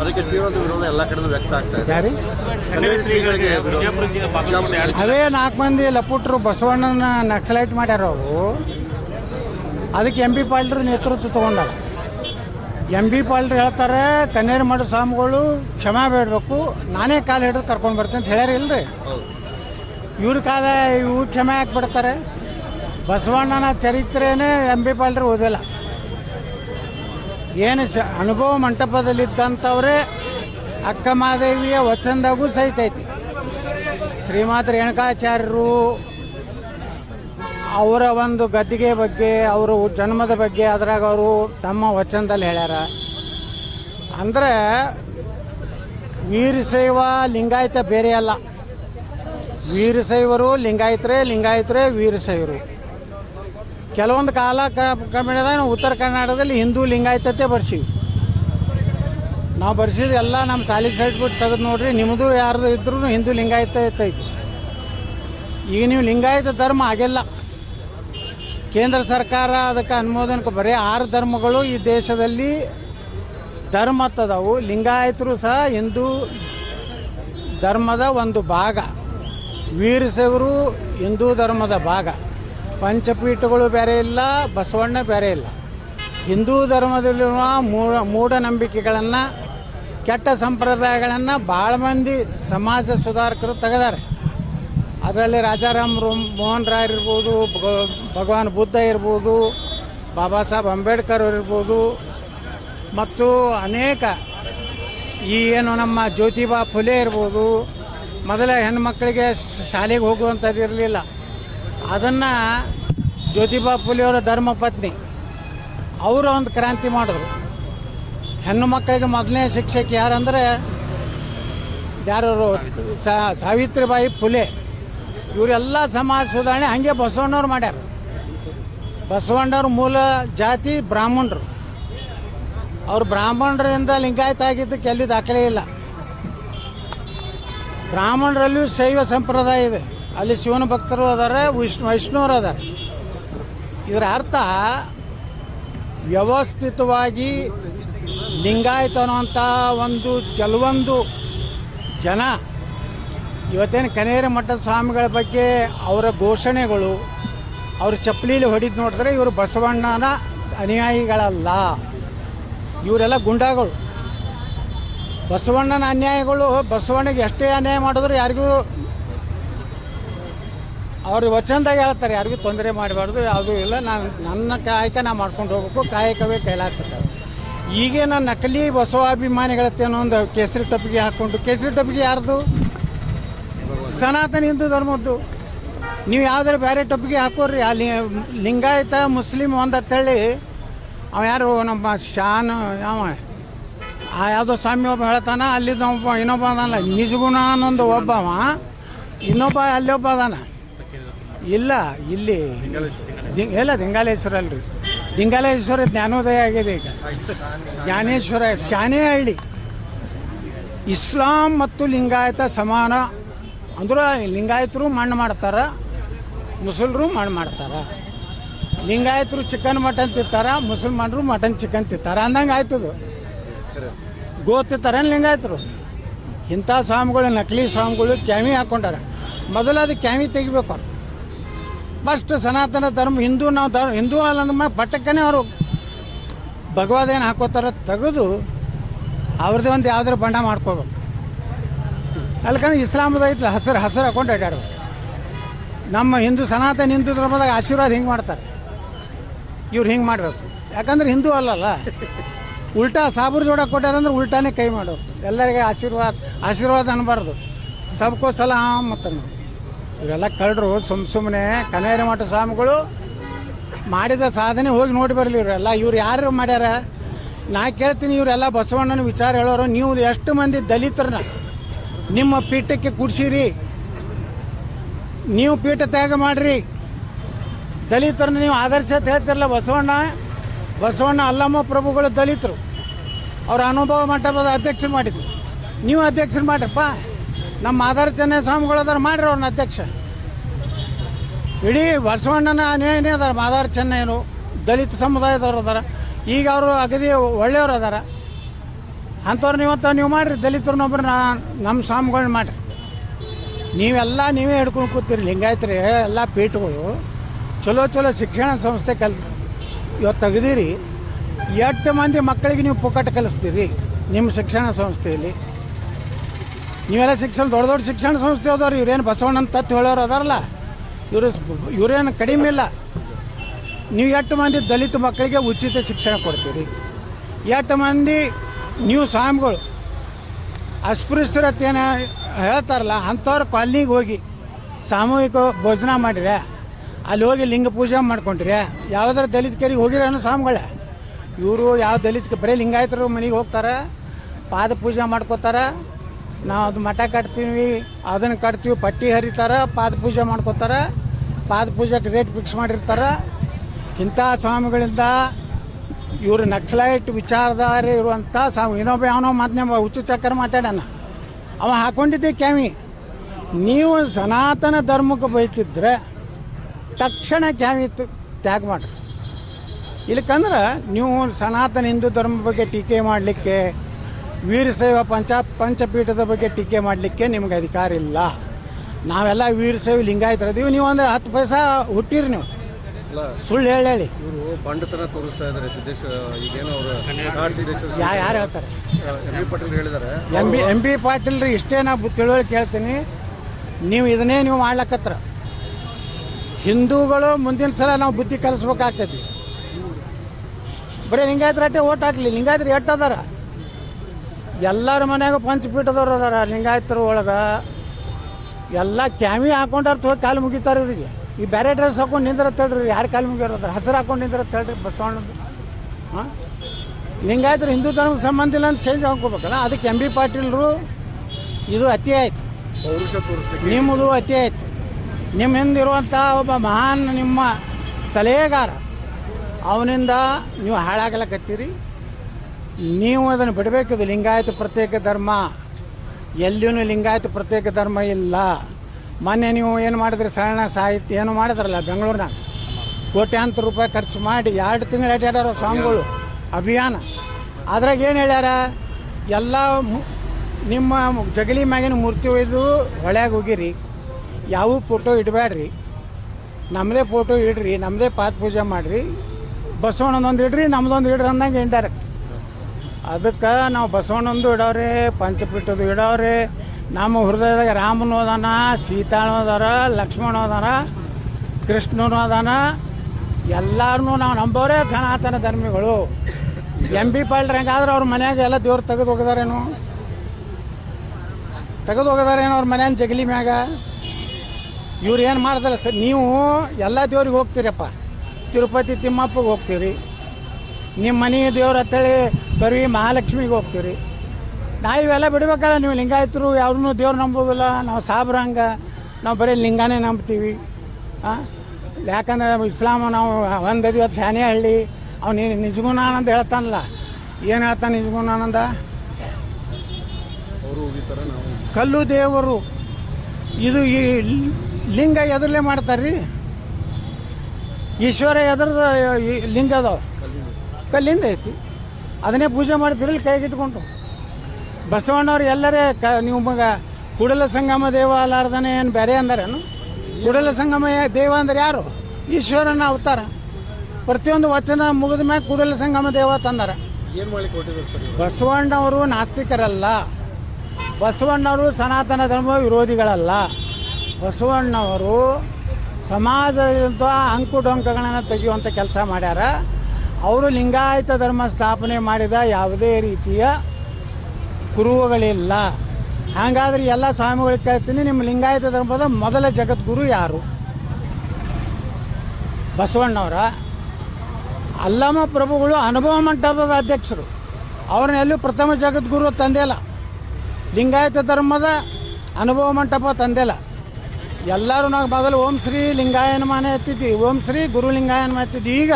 ಅದಕ್ಕೆ ತೀವ್ರ ವಿರೋಧ ಎಲ್ಲ ಕಡೆ ವ್ಯಕ್ತ ಆಗ್ತಾ ಇದೆ. ಅವೇ ನಾಲ್ಕು ಮಂದಿ ಲಪುಟ್ರು ಬಸವಣ್ಣನ ನಕ್ಸಲೈಟ್ ಮಾಡ್ಯಾರ ಅವರು. ಅದಕ್ಕೆ ಎಂ ಬಿ ಪಾಲ್ರು ನೇತೃತ್ವ ತಗೊಂಡಾರ. ಎಂ ಬಿ ಪಾಲ್ರು ಹೇಳ್ತಾರೆ ಕನ್ನೇರು ಮಠ ಸ್ವಾಮಿಗಳು ಕ್ಷಮಾ ಬೇಡಬೇಕು. ನಾನೇ ಕಾಲು ಹಿಡಿದು ಕರ್ಕೊಂಡು ಬರ್ತೀನಿ. ಅಂತ ಹೇಳ್ಯಾರ ಇಲ್ರಿ? ಹೌದು. ಇವ್ರ ಕಾಲ ಇವ್ರು ಕ್ಷಮೆ ಹಾಕ್ಬಿಡ್ತಾರೆ ಬಸವಣ್ಣನ ಚರಿತ್ರೆನೇ ಎಂ ಬಿ ಪಾಲ್ರು ಓದಿಲ್ಲ. ಏನು ಅನುಭವ ಮಂಟಪದಲ್ಲಿದ್ದಂಥವ್ರೆ ಅಕ್ಕ ಮಹಾದೇವಿಯ ವಚನದಾಗೂ ಸಹಿತೈತಿ ಶ್ರೀಮಾತ ರೇಣುಕಾಚಾರ್ಯರು ಅವರ ಒಂದು ಗದ್ದಿಗೆ ಬಗ್ಗೆ, ಅವರು ಜನ್ಮದ ಬಗ್ಗೆ ಅದ್ರಾಗ ಅವರು ತಮ್ಮ ವಚನದಲ್ಲಿ ಹೇಳ್ಯಾರ. ಅಂದರೆ ವೀರಶೈವ ಲಿಂಗಾಯತ ಬೇರೆ ಅಲ್ಲ. ವೀರಶೈವರು ಲಿಂಗಾಯತರೇ ಲಿಂಗಾಯತರೇ ವೀರಶೈವರು. ಕೆಲವೊಂದು ಕಾಲ ಕ್ರಮೇಣದಾಗ ನಾವು ಉತ್ತರ ಕರ್ನಾಟಕದಲ್ಲಿ ಹಿಂದೂ ಲಿಂಗಾಯತತೆ ಬರ್ಸೀವಿ. ನಾವು ಬರ್ಸಿದ ಎಲ್ಲ ನಮ್ಮ ಸಾಲಿ ಸರ್ಟಿಫಿಕೇಟ್ ತೆಗೆದು ನೋಡ್ರಿ ನಿಮ್ಮದು ಯಾರ್ದು ಇದ್ರೂ ಹಿಂದೂ ಲಿಂಗಾಯತ ಐತಿ. ಈಗ ನೀವು ಲಿಂಗಾಯತ ಧರ್ಮ ಆಗಿಲ್ಲ. ಕೇಂದ್ರ ಸರ್ಕಾರ ಅದಕ್ಕೆ ಅನುಮೋದನೆ ಬರೀ ಆರು ಧರ್ಮಗಳು ಈ ದೇಶದಲ್ಲಿ ಧರ್ಮ ತದವು ಲಿಂಗಾಯತರು ಸಹ ಹಿಂದೂ ಧರ್ಮದ ಒಂದು ಭಾಗ. ವೀರಸೇವರು ಹಿಂದೂ ಧರ್ಮದ ಭಾಗ. ಪಂಚಪೀಠಗಳು ಬೇರೆ ಇಲ್ಲ, ಬಸವಣ್ಣ ಬೇರೆ ಇಲ್ಲ. ಹಿಂದೂ ಧರ್ಮದಲ್ಲಿರುವ ಮೂಢ, ಮೂಢನಂಬಿಕೆಗಳನ್ನು, ಕೆಟ್ಟ ಸಂಪ್ರದಾಯಗಳನ್ನು ಭಾಳ ಮಂದಿ ಸಮಾಜ ಸುಧಾರಕರು ತೆಗೆದಾರೆ. ಅದರಲ್ಲಿ ರಾಜಾರಾಮ್ ರೋಮ್, ಮೋಹನ್ ರಾಯ್ ಇರ್ಬೋದು ಭಗವಾನ್ ಬುದ್ಧ ಇರ್ಬೋದು, ಬಾಬಾ ಸಾಹೇಬ್ ಅಂಬೇಡ್ಕರ್ ಇರ್ಬೋದು. ಮತ್ತು ಅನೇಕ ಈ ಏನು ನಮ್ಮ ಜ್ಯೋತಿಬಾ ಫುಲೆ ಇರ್ಬೋದು. ಮೊದಲ ಹೆಣ್ಮಕ್ಳಿಗೆ ಶಾಲೆಗೆ ಹೋಗುವಂಥದ್ದು ಇರಲಿಲ್ಲ ಅದನ್ನು ಜ್ಯೋತಿಬಾ ಪುಲಿಯವರ ಧರ್ಮಪತ್ನಿ ಅವರ ಒಂದು ಕ್ರಾಂತಿ ಮಾಡಿದ್ರು. ಹೆಣ್ಣು ಮಕ್ಕಳಿಗೆ ಮೊದಲನೇ ಶಿಕ್ಷಕಿ ಯಾರಂದರೆ ಯಾರು ಸಾವಿತ್ರಿಬಾಯಿ ಫುಲೆ ಇವರೆಲ್ಲ ಸಮಾಜ ಸುಧಾರಣೆ, ಹಾಗೆ ಬಸವಣ್ಣವ್ರು ಮಾಡ್ಯಾರ. ಬಸವಣ್ಣವ್ರ ಮೂಲ ಜಾತಿ ಬ್ರಾಹ್ಮಣರು. ಅವ್ರು ಬ್ರಾಹ್ಮಣರಿಂದ ಲಿಂಗಾಯತ ಆಗಿದ್ದಕ್ಕೆ ಎಲ್ಲಿ ದಾಖಲೆ ಇಲ್ಲ. ಬ್ರಾಹ್ಮಣರಲ್ಲಿಯೂ ಶೈವ ಸಂಪ್ರದಾಯ ಇದೆ. ಅಲ್ಲಿ ಶಿವನ ಭಕ್ತರು ಅದಾರೆ, ವಿಷ್ಣು, ವೈಷ್ಣವರು ಅದಾರೆ. ಇದರ ಅರ್ಥ ವ್ಯವಸ್ಥಿತವಾಗಿ ಲಿಂಗಾಯತ ಅನ್ನುವಂಥ ಒಂದು ಕೆಲವೊಂದು ಜನ, ಇವತ್ತೇನು ಕನೇರಿ ಮಠದ ಸ್ವಾಮಿಗಳ ಬಗ್ಗೆ ಅವರ ಘೋಷಣೆಗಳು, ಅವ್ರ ಚಪ್ಪಲೀಲಿ ಹೊಡಿದು ನೋಡಿದ್ರೆ ಇವರು ಬಸವಣ್ಣನ ಅನುಯಾಯಿಗಳಲ್ಲ. ಇವರೆಲ್ಲ ಗುಂಡಾಗಳು. ಬಸವಣ್ಣನ ಅನ್ಯಾಯಗಳು, ಬಸವಣ್ಣಗೆ ಎಷ್ಟೇ ಅನ್ಯಾಯ ಮಾಡಿದ್ರು ಯಾರಿಗೂ ಅವ್ರ ವಚನದಾಗ ಹೇಳ್ತಾರೆ, ಯಾರಿಗೂ ತೊಂದರೆ ಮಾಡಬಾರ್ದು ಯಾವುದೂ ಇಲ್ಲ, ನಾನು, ನನ್ನ ಕಾಯಕ ನಾ ಮಾಡ್ಕೊಂಡು ಹೋಗ್ಬೇಕು, ಕಾಯಕವೇ ಕೈಲಾಸ. ಈಗೇನ ನಕಲಿ ಬಸವಾಭಿಮಾನಿಗಳತ್ತೆ ಅನ್ನೋ ಒಂದು ಕೇಸರಿ ಟಪ್ಪಿಗೆ ಹಾಕ್ಕೊಂಡು, ಕೇಸರಿ ಟಪ್ಪಿಗೆ ಯಾರ್ದು? ಸನಾತನ ಹಿಂದೂ ಧರ್ಮದ್ದು. ನೀವು ಯಾವ್ದಾರು ಬೇರೆ ಟಪ್ಪಿಗೆ ಹಾಕೋರಿ ಅಲ್ಲಿ ಲಿಂಗಾಯತ ಮುಸ್ಲಿಂ ಒಂದು ಅಂತೇಳಿ ಅವ ಯಾರು, ನಮ್ಮ ಶಾನ್ ಯಾವ ಆ ಯಾವುದೋ ಸ್ವಾಮಿ ಒಬ್ಬ ಹೇಳ್ತಾನ, ಅಲ್ಲಿದ್ದ ಒಬ್ಬ ಇನ್ನೊಬ್ಬ ಅದಲ್ಲ ನಿಜಗುಣ ಅನ್ನೊಂದು ಒಬ್ಬವ, ಇನ್ನೊಬ್ಬ ಅಲ್ಲಿ ಒಬ್ಬ ಅದಾನ. ಇಲ್ಲ, ಇಲ್ಲಿ ಎಲ್ಲ ದಿಂಗಾಲೇಶ್ವರ ಅಲ್ರಿ ದಿಂಗಾಲೇಶ್ವರ ಜ್ಞಾನೋದಯ ಆಗಿದೆ ಈಗ. ಜ್ಞಾನೇಶ್ವರ ಶಾನೇಹಳ್ಳಿ ಇಸ್ಲಾಂ ಮತ್ತು ಲಿಂಗಾಯತ ಸಮಾನ. ಅಂದ್ರೆ ಲಿಂಗಾಯತರು ಮಣ್ಣು ಮಾಡ್ತಾರ ಮುಸಲ್ರು ಮಣ್ಣು ಮಾಡ್ತಾರ. ಲಿಂಗಾಯತರು ಚಿಕನ್, ಮಟನ್ ತಿಂತಾರ ಮುಸಲ್ಮಾನರು ಮಟನ್, ಚಿಕನ್ ತಿಂತಾರ ಅಂದಂಗೆ ಆಯ್ತದು ಗೋ ತಿಂತಾರೇನು ಲಿಂಗಾಯತರು? ಇಂಥ ಸ್ವಾಮಿಗಳು, ನಕಲಿ ಸ್ವಾಮಿಗಳು ಕ್ಯಾಮಿ ಹಾಕ್ಕೊಂಡಾರ ಮೊದಲು ಅದು ಕ್ಯಾಮಿ ತೆಗಿಬೇಕು ಅವ್ರು. ಫಸ್ಟ್ ಸನಾತನ ಧರ್ಮ, ಹಿಂದೂ ನಾವು ಧರ್ಮ, ಹಿಂದೂ ಅಲ್ಲ ಪಟ್ಟಕ್ಕನೇ ಅವರು ಭಗವದ್ ಏನು ಹಾಕೋತಾರ ತೆಗೆದು ಅವ್ರದ್ದೇ ಒಂದು ಯಾವ್ದಾರು ಬಣ್ಣ ಮಾಡ್ಕೋಬೇಕು. ಅಲ್ಕಂದ್ರೆ ಇಸ್ಲಾಮದ ಐತಲ್ಲ ಹಸಿರು ಹಸಿರು ಹಾಕೊಂಡು ಅಡ್ಡಾಡ್ಬೇಕು ನಮ್ಮ ಹಿಂದೂ ಸನಾತನ ಹಿಂದೂ ಧರ್ಮದಾಗ ಆಶೀರ್ವಾದ ಹಿಂಗೆ ಮಾಡ್ತಾರೆ. ಇವ್ರು ಹಿಂಗೆ ಮಾಡಬೇಕು. ಯಾಕಂದ್ರೆ ಹಿಂದೂ ಅಲ್ಲಲ್ಲ. ಉಲ್ಟಾ ಸಾಬೂರ್ ಜೋಡ ಕೊಟ್ಟಾರಂದ್ರೆ ಉಲ್ಟಾನೇ ಕೈ ಮಾಡೋರು. ಎಲ್ಲರಿಗೆ ಆಶೀರ್ವಾದ ಆಶೀರ್ವಾದ ಅನ್ಬಾರ್ದು. ಸಬ್ಕೋ ಸಲಾಮ್ ಮತ್ತು ಇವರೆಲ್ಲ ಕಳ್ಳರು, ಸುಮ್ ಸುಮ್ಮನೆ ಕನೇರಿ ಮಠ ಸ್ವಾಮಿಗಳು ಮಾಡಿದ ಸಾಧನೆ ಹೋಗಿ ನೋಡಿ ಬರಲಿ ಇವರೆಲ್ಲ. ಇವ್ರು ಯಾರು ಮಾಡ್ಯಾರ? ನಾ ಕೇಳ್ತೀನಿ ಇವರೆಲ್ಲ ಬಸವಣ್ಣನ ವಿಚಾರ ಹೇಳೋರು. ನೀವು ಎಷ್ಟು ಮಂದಿ ದಲಿತರನ್ನ ನಿಮ್ಮ ಪೀಠಕ್ಕೆ ಕುಡಿಸಿರಿ? ನೀವು ಪೀಠ ತ್ಯಾಗ ಮಾಡ್ರಿ. ದಲಿತರನ್ನ ನೀವು ಆದರ್ಶ ಅಂತ ಹೇಳ್ತಿರಲ್ಲ ಬಸವಣ್ಣ? ಬಸವಣ್ಣ ಅಲ್ಲಮ್ಮ ಪ್ರಭುಗಳು ದಲಿತರು. ಅವ್ರ ಅನುಭವ ಮಂಟಪದ ಅಧ್ಯಕ್ಷರು ಮಾಡಿದ್ರು. ನೀವು ಅಧ್ಯಕ್ಷರು ಮಾಡ್ರಪ್ಪ. ನಮ್ಮ ಆಧಾರ ಚೆನ್ನೈ ಸ್ವಾಮಿಗಳು ಅದಾರ ಮಾಡ್ರಿ ಅವ್ರನ್ನ ಅಧ್ಯಕ್ಷ. ಇಡೀ ಬಸವಣ್ಣನ ಅನ್ಯಾಯನೇ ಅದಾರ ಮಾದಾರ ಚೆನ್ನೈನು ದಲಿತ ಸಮುದಾಯದವ್ರು ಅದಾರ. ಈಗ ಅವರು ಅಗದಿ ಒಳ್ಳೆಯವ್ರು ಅದಾರ. ಅಂಥವ್ರು ನೀವತ್ತ ನೀವು ಮಾಡಿರಿ ದಲಿತರನ್ನೊಬ್ಬರನ್ನ ನಮ್ಮ ಸ್ವಾಮಿಗಳನ್ನ ಮಾಡಿರಿ. ನೀವೆಲ್ಲ ನೀವೇ ಹಿಡ್ಕೊಂಡು ಕೂತೀರಿ, ಲಿಂಗಾಯತ್ರಿ ಎಲ್ಲ ಪೀಠಗಳು. ಚಲೋ ಚಲೋ ಶಿಕ್ಷಣ ಸಂಸ್ಥೆ ಕಲ್, ಇವತ್ತು ತೆಗ್ದಿರಿ. ಎಟ್ಟು ಮಂದಿ ಮಕ್ಕಳಿಗೆ ನೀವು ಪುಕ್ಕಟ ಕಲಿಸ್ತೀರಿ ನಿಮ್ಮ ಶಿಕ್ಷಣ ಸಂಸ್ಥೆಯಲ್ಲಿ? ನೀವೆಲ್ಲ ಶಿಕ್ಷಣ ದೊಡ್ಡ ದೊಡ್ಡ ಶಿಕ್ಷಣ ಸಂಸ್ಥೆ ಅದಾವ್ರಿ, ಇವ್ರೇನು ಬಸವಣ್ಣನ ತತ್ವ ಹೇಳೋರು ಅದಾರಲ್ಲ? ಇವರು ಇವ್ರೇನು ಕಡಿಮೆ ಇಲ್ಲ. ನೀವು ಎಷ್ಟು ಮಂದಿ ದಲಿತ ಮಕ್ಕಳಿಗೆ ಉಚಿತ ಶಿಕ್ಷಣ ಕೊಡ್ತೀರಿ? ಎಷ್ಟು ಮಂದಿ ನೀವು ಸ್ವಾಮಿಗಳು ಅಸ್ಪೃಶ್ಯರತೇನ ಹೇಳ್ತಾರಲ್ಲ, ಅಂಥವ್ರ ಕಾಲ್ನಿಗೆ ಹೋಗಿ ಸಾಮೂಹಿಕ ಭೋಜನ ಮಾಡಿರ ಅಲ್ಲಿ ಹೋಗಿ ಲಿಂಗ ಪೂಜೆ ಮಾಡ್ಕೊಂಡ್ರಿ, ಯಾವ್ದಾರ ದಲಿತ ಕೆರಿಗೆ ಅನ್ನೋ ಸ್ವಾಮಿಗಳ? ಇವರು ಯಾವ ದಲಿತ ಬರೀ ಲಿಂಗಾಯತರು ಮನೆಗೆ ಹೋಗ್ತಾರೆ, ಪಾದ ಪೂಜೆ ಮಾಡ್ಕೋತಾರೆ ನಾವು ಅದು ಮಠ ಕಟ್ತೀವಿ, ಅದನ್ನು ಕಟ್ತೀವಿ, ಪಟ್ಟಿ ಹರಿತಾರ, ಪಾದ ಪೂಜೆ ಮಾಡ್ಕೋತಾರ, ಪಾದ ಪೂಜೆಗೆ ರೇಟ್ ಫಿಕ್ಸ್ ಮಾಡಿರ್ತಾರ. ಇಂಥ ಸ್ವಾಮಿಗಳಿಂದ ಇವರು ನಕ್ಸಲೈಟ್ ವಿಚಾರಧಾರ ಇರುವಂಥ ಸ್ವಾಮಿ, ಇನ್ನೊಬ್ಬ ಯಾವನೋ ಮಾತನ್ನ ಹುಚ್ಚು ಚಕ್ರ ಮಾತಾಡೋಣ ಅವ ಹಾಕೊಂಡಿದ್ದೆ ಕ್ಯಾಮಿ. ನೀವು ಸನಾತನ ಧರ್ಮಕ್ಕೆ ಬೈತಿದ್ರೆ ತಕ್ಷಣ ಕ್ಯಾಮಿ ತ್ಯಾಗ ಮಾಡ್ರಿ. ಇಲ್ಲಕಂದ್ರೆ ನೀವು ಸನಾತನ ಹಿಂದೂ ಧರ್ಮ ಬಗ್ಗೆ ಟೀಕೆ ಮಾಡಲಿಕ್ಕೆ ವೀರಶೈವ ಪಂಚ ಪಂಚಪೀಠದ ಬಗ್ಗೆ ಟೀಕೆ ಮಾಡಲಿಕ್ಕೆ ನಿಮ್ಗೆ ಅಧಿಕಾರ ಇಲ್ಲ. ನಾವೆಲ್ಲ ವೀರಶೈವ ಲಿಂಗಾಯತರದೀವಿ ನೀವು ಒಂದು ಹತ್ತು ಪೈಸಾ ಹುಟ್ಟಿರಿ ನೀವು. ಸುಳ್ಳು ಹೇಳಿ ಹೇಳಿ. ಇವರು ಬಂಡತನ ತೋರಿಸ್ತಾ ಇದ್ದಾರೆ ಸಿದ್ದೇಶ್ ಈಗೇನೋ ಅವರು ಸಿದ್ದೇಶ್ವರ ಯಾರು ಹೇಳ್ತಾರೆ? ಎಂ ಬಿ ಪಾಟೀಲ್ ಹೇಳಿದ್ದಾರೆ. M B M B Patil ರೀ ಇಷ್ಟೇ ನಾ ತಿಳುವಳಿ ತಿಳುವಳಿಕೆ ಹೇಳ್ತೀನಿ ನೀವು ಇದನ್ನೇ ನೀವು ಮಾಡ್ಲಕ್ಕತ್ರ ಹಿಂದೂಗಳು ಮುಂದಿನ ಸಲ ನಾವು ಬುದ್ಧಿ ಕಲಿಸ್ಬೇಕಾಗ್ತೈತಿ. ಬರೀ ಲಿಂಗಾಯತರ ಅಟ್ಟೆ ಓಟ್ ಹಾಕ್ಲಿ. ಲಿಂಗಾಯತ್ರಿ ಎಷ್ಟು ಅದಾರ? ಎಲ್ಲರ ಮನ್ಯಾಗ ಪಂಚಪೀಠದವ್ರು ಅದಾರ, ಲಿಂಗಾಯತರ ಒಳಗೆ. ಎಲ್ಲ ಕ್ಯಾಮಿ ಹಾಕೊಂಡಾರ ತೋ ಕಾಲು ಮುಗಿತಾರೆ ಇವರಿಗೆ. ಈ ಬೇರೆ ಡ್ರೆಸ್ ಹಾಕೊಂಡು ನಿಂದ್ರ ತಳ್ರಿ ಯಾರು ಕಾಲು ಮುಗಿಯೋದ್ರ ಹಸಿರು ಹಾಕೊಂಡು ನಿಂದ್ರ ತಳ್ರಿ ಬಸವಣ್ಣದು. ಹಾಂ? ಲಿಂಗಾಯತರು ಹಿಂದೂ ಧರ್ಮಕ್ಕೆ ಸಂಬಂಧ ಇಲ್ಲ ಅಂತ ಚೇಂಜ್ ಹಾಕೋಬೇಕಲ್ಲ, ಅದಕ್ಕೆ ಎಂ ಬಿ ಪಾಟೀಲ್ರು ಇದು ಅತಿ ಆಯ್ತು. ನಿಮ್ಮದು ಅತಿ ಆಯ್ತು. ನಿಮ್ಮ ಹಿಂದಿರುವಂಥ ಒಬ್ಬ ಮಹಾನ್ ನಿಮ್ಮ ಸಲಹೆಗಾರ. ಅವನಿಂದ ನೀವು ಹಾಳಾಗಲಕತ್ತೀರಿ. ನೀವು ಅದನ್ನು ಬಿಡಬೇಕಿದು ಲಿಂಗಾಯತ ಪ್ರತ್ಯೇಕ ಧರ್ಮ. ಎಲ್ಲಿಯೂ ಲಿಂಗಾಯತ ಪ್ರತ್ಯೇಕ ಧರ್ಮ ಇಲ್ಲ. ಮೊನ್ನೆ ನೀವು ಏನು ಮಾಡಿದ್ರಿ? ಸರಣ ಸಾಹಿತ್ಯ ಏನು ಮಾಡಿದ್ರಲ್ಲ ಬೆಂಗಳೂರಿನಾಗ ಕೋಟ್ಯಾಂತರ ರೂಪಾಯಿ ಖರ್ಚು ಮಾಡಿ ಎರಡು ತಿಂಗಳು ಅಡ್ಡಾಡ್ಯಾರ ಸಾಂಗ್ಗಳು ಅಭಿಯಾನ. ಅದ್ರಾಗ ಏನು ಹೇಳ್ಯಾರ? ಎಲ್ಲ ನಿಮ್ಮ ಜಗಲಿ ಮ್ಯಾಗಿನ ಮೂರ್ತಿ ಒಯ್ದು ಹೊಳ್ಯಾಗ ಹೋಗಿರಿ. ಯಾವ ಫೋಟೋ ಇಡಬೇಡ್ರಿ ನಮ್ಮದೇ ಫೋಟೋ ಇಡ್ರಿ. ನಮ್ಮದೇ ಪಾದ ಪೂಜೆ ಮಾಡಿರಿ. ಬಸವಣ್ಣನೊಂದು ಇಡ್ರಿ, ನಮ್ದೊಂದು ಇಡ್ರಿ ಅಂದಂಗೆ ಇಂಡೈರೆಕ್ಟ್ ಅದಕ್ಕೆ ನಾವು ಬಸವಣ್ಣಂದು ಇಡವ್ರಿ, ಪಂಚಪೀಠದ್ದು ಇಡವ್ರಿ. ನಮ್ಮ ಹೃದಯದಾಗ ರಾಮನು ಅದಾನ ಸೀತಾಳು ಅದಾರ ಲಕ್ಷ್ಮಣ ಅದಾನ, ಕೃಷ್ಣನು ಅದಾನ. ಎಲ್ಲಾರನ್ನೂ ನಾವು ನಂಬೋರೇ ಸನಾತನ ಧರ್ಮಿಗಳು. ಎಂ ಬಿ ಪಾಲ್ಡ್ರ ಹೆಂಗಾದ್ರೆ ಅವ್ರ ಮನ್ಯಾಗ ಎಲ್ಲ ದೇವ್ರು ತೆಗೆದು ಹೋಗಿದಾರೇನು? ತೆಗೆದು ಹೋಗಿದಾರೇನು ಅವ್ರ ಮನ್ಯಾನ ಜಗಲಿ ಮ್ಯಾಗ? ಇವ್ರು ಏನು ಮಾಡ್ದಲ್ಲ ಸರ್, ನೀವು ಎಲ್ಲ ದೇವ್ರಿಗೆ ಹೋಗ್ತೀರಪ್ಪ. ತಿರುಪತಿ ತಿಮ್ಮಪ್ಪಗೆ ಹೋಗ್ತೀರಿ. ನಿಮ್ಮ ಮನೆ ದೇವ್ರ ಅಂತೇಳಿ ತೊರವಿ ಮಹಾಲಕ್ಷ್ಮಿಗೆ ಹೋಗ್ತೀರಿ ನಾವು ಇವೆಲ್ಲ ಬಿಡ್ಬೇಕಲ್ಲ ನೀವು ಲಿಂಗಾಯತರು ಯಾರನ್ನೂ ದೇವ್ರು ನಂಬೋದಿಲ್ಲ ನಾವು ಸಾಬ್ರಂಗ ನಾವು ಬರೀ ಲಿಂಗಾನೇ ನಂಬ್ತೀವಿ. ಹಾಂ ಯಾಕಂದ್ರೆ ಇಸ್ಲಾಮ ನಾವು ಒಂದದಿ ಇವತ್ತು ಶಾನೆ ಹಳ್ಳಿ ಅವ್ನು ನಿಜಗುಣಾನಂದ ಹೇಳ್ತಾನಲ್ಲ. ಏನು ಹೇಳ್ತಾನೆ ನಿಜಗುಣಾನಂದ ಕಲ್ಲು ದೇವರು. ಇದು ಈ ಲಿಂಗ ಎದರ್ಲೆ ಮಾಡ್ತಾರ್ರಿ? ಈಶ್ವರ ಎದ್ರದ ಲಿಂಗ ಅದಾವ. ಕಲ್ಲಿಂದ ಐತಿ. ಅದನ್ನೇ ಪೂಜೆ ಮಾಡ್ತಿರಲಿ ಕೈಗಿಟ್ಕೊಂಡು ಬಸವಣ್ಣವ್ರು ಎಲ್ಲರೇ ಕ ನೀವು ಮಗ ಕೂಡಲ ಸಂಗಮ ದೇವ ಏನು ಬೇರೆ ಅಂದಾರೇನು? ಕೂಡಲ ಸಂಗಮ ದೇವ ಅಂದ್ರೆ ಯಾರು? ಈಶ್ವರನ ಅವತಾರ. ಪ್ರತಿಯೊಂದು ವಚನ ಮುಗಿದ ಮ್ಯಾಗ ಕೂಡಲ ಸಂಗಮ ದೇವ ತಂದಾರ. ಬಸವಣ್ಣವರು ನಾಸ್ತಿಕರಲ್ಲ. ಬಸವಣ್ಣವರು ಸನಾತನ ಧರ್ಮ ವಿರೋಧಿಗಳಲ್ಲ. ಬಸವಣ್ಣವರು ಸಮಾಜದಂತ ಅಂಕು ಡೊಂಕಗಳನ್ನು ತೆಗೆಯುವಂಥ ಕೆಲಸ ಮಾಡ್ಯಾರ. ಅವರು ಲಿಂಗಾಯತ ಧರ್ಮ ಸ್ಥಾಪನೆ ಮಾಡಿದ ಯಾವುದೇ ರೀತಿಯ ಕುರುಹುಗಳಿಲ್ಲ. ಹಾಗಾದ್ರೆ ಎಲ್ಲ ಸ್ವಾಮಿಗಳಿಗೆ ಕೇಳ್ತೀನಿ, ನಿಮ್ಮ ಲಿಂಗಾಯತ ಧರ್ಮದ ಮೊದಲ ಜಗದ್ಗುರು ಯಾರು? ಬಸವಣ್ಣವರ. ಅಲ್ಲಮ ಪ್ರಭುಗಳು ಅನುಭವ ಮಂಟಪದ ಅಧ್ಯಕ್ಷರು. ಅವ್ರನ್ನೆಲ್ಲೂ ಪ್ರಥಮ ಜಗದ್ಗುರು ತಂದಿಲ್ಲ ಲಿಂಗಾಯತ ಧರ್ಮದ ಅನುಭವ ಮಂಟಪ ತಂದೆಲ್ಲ ಎಲ್ಲರೂ ನಾವು ಮೊದಲು ಓಂ ಶ್ರೀ ಲಿಂಗಾಯನ ಮನೆ ಎತ್ತಿದ್ವಿ ಓಂ ಶ್ರೀ ಗುರು ಲಿಂಗಾಯನ ಎತ್ತಿದ್ವಿ ಈಗ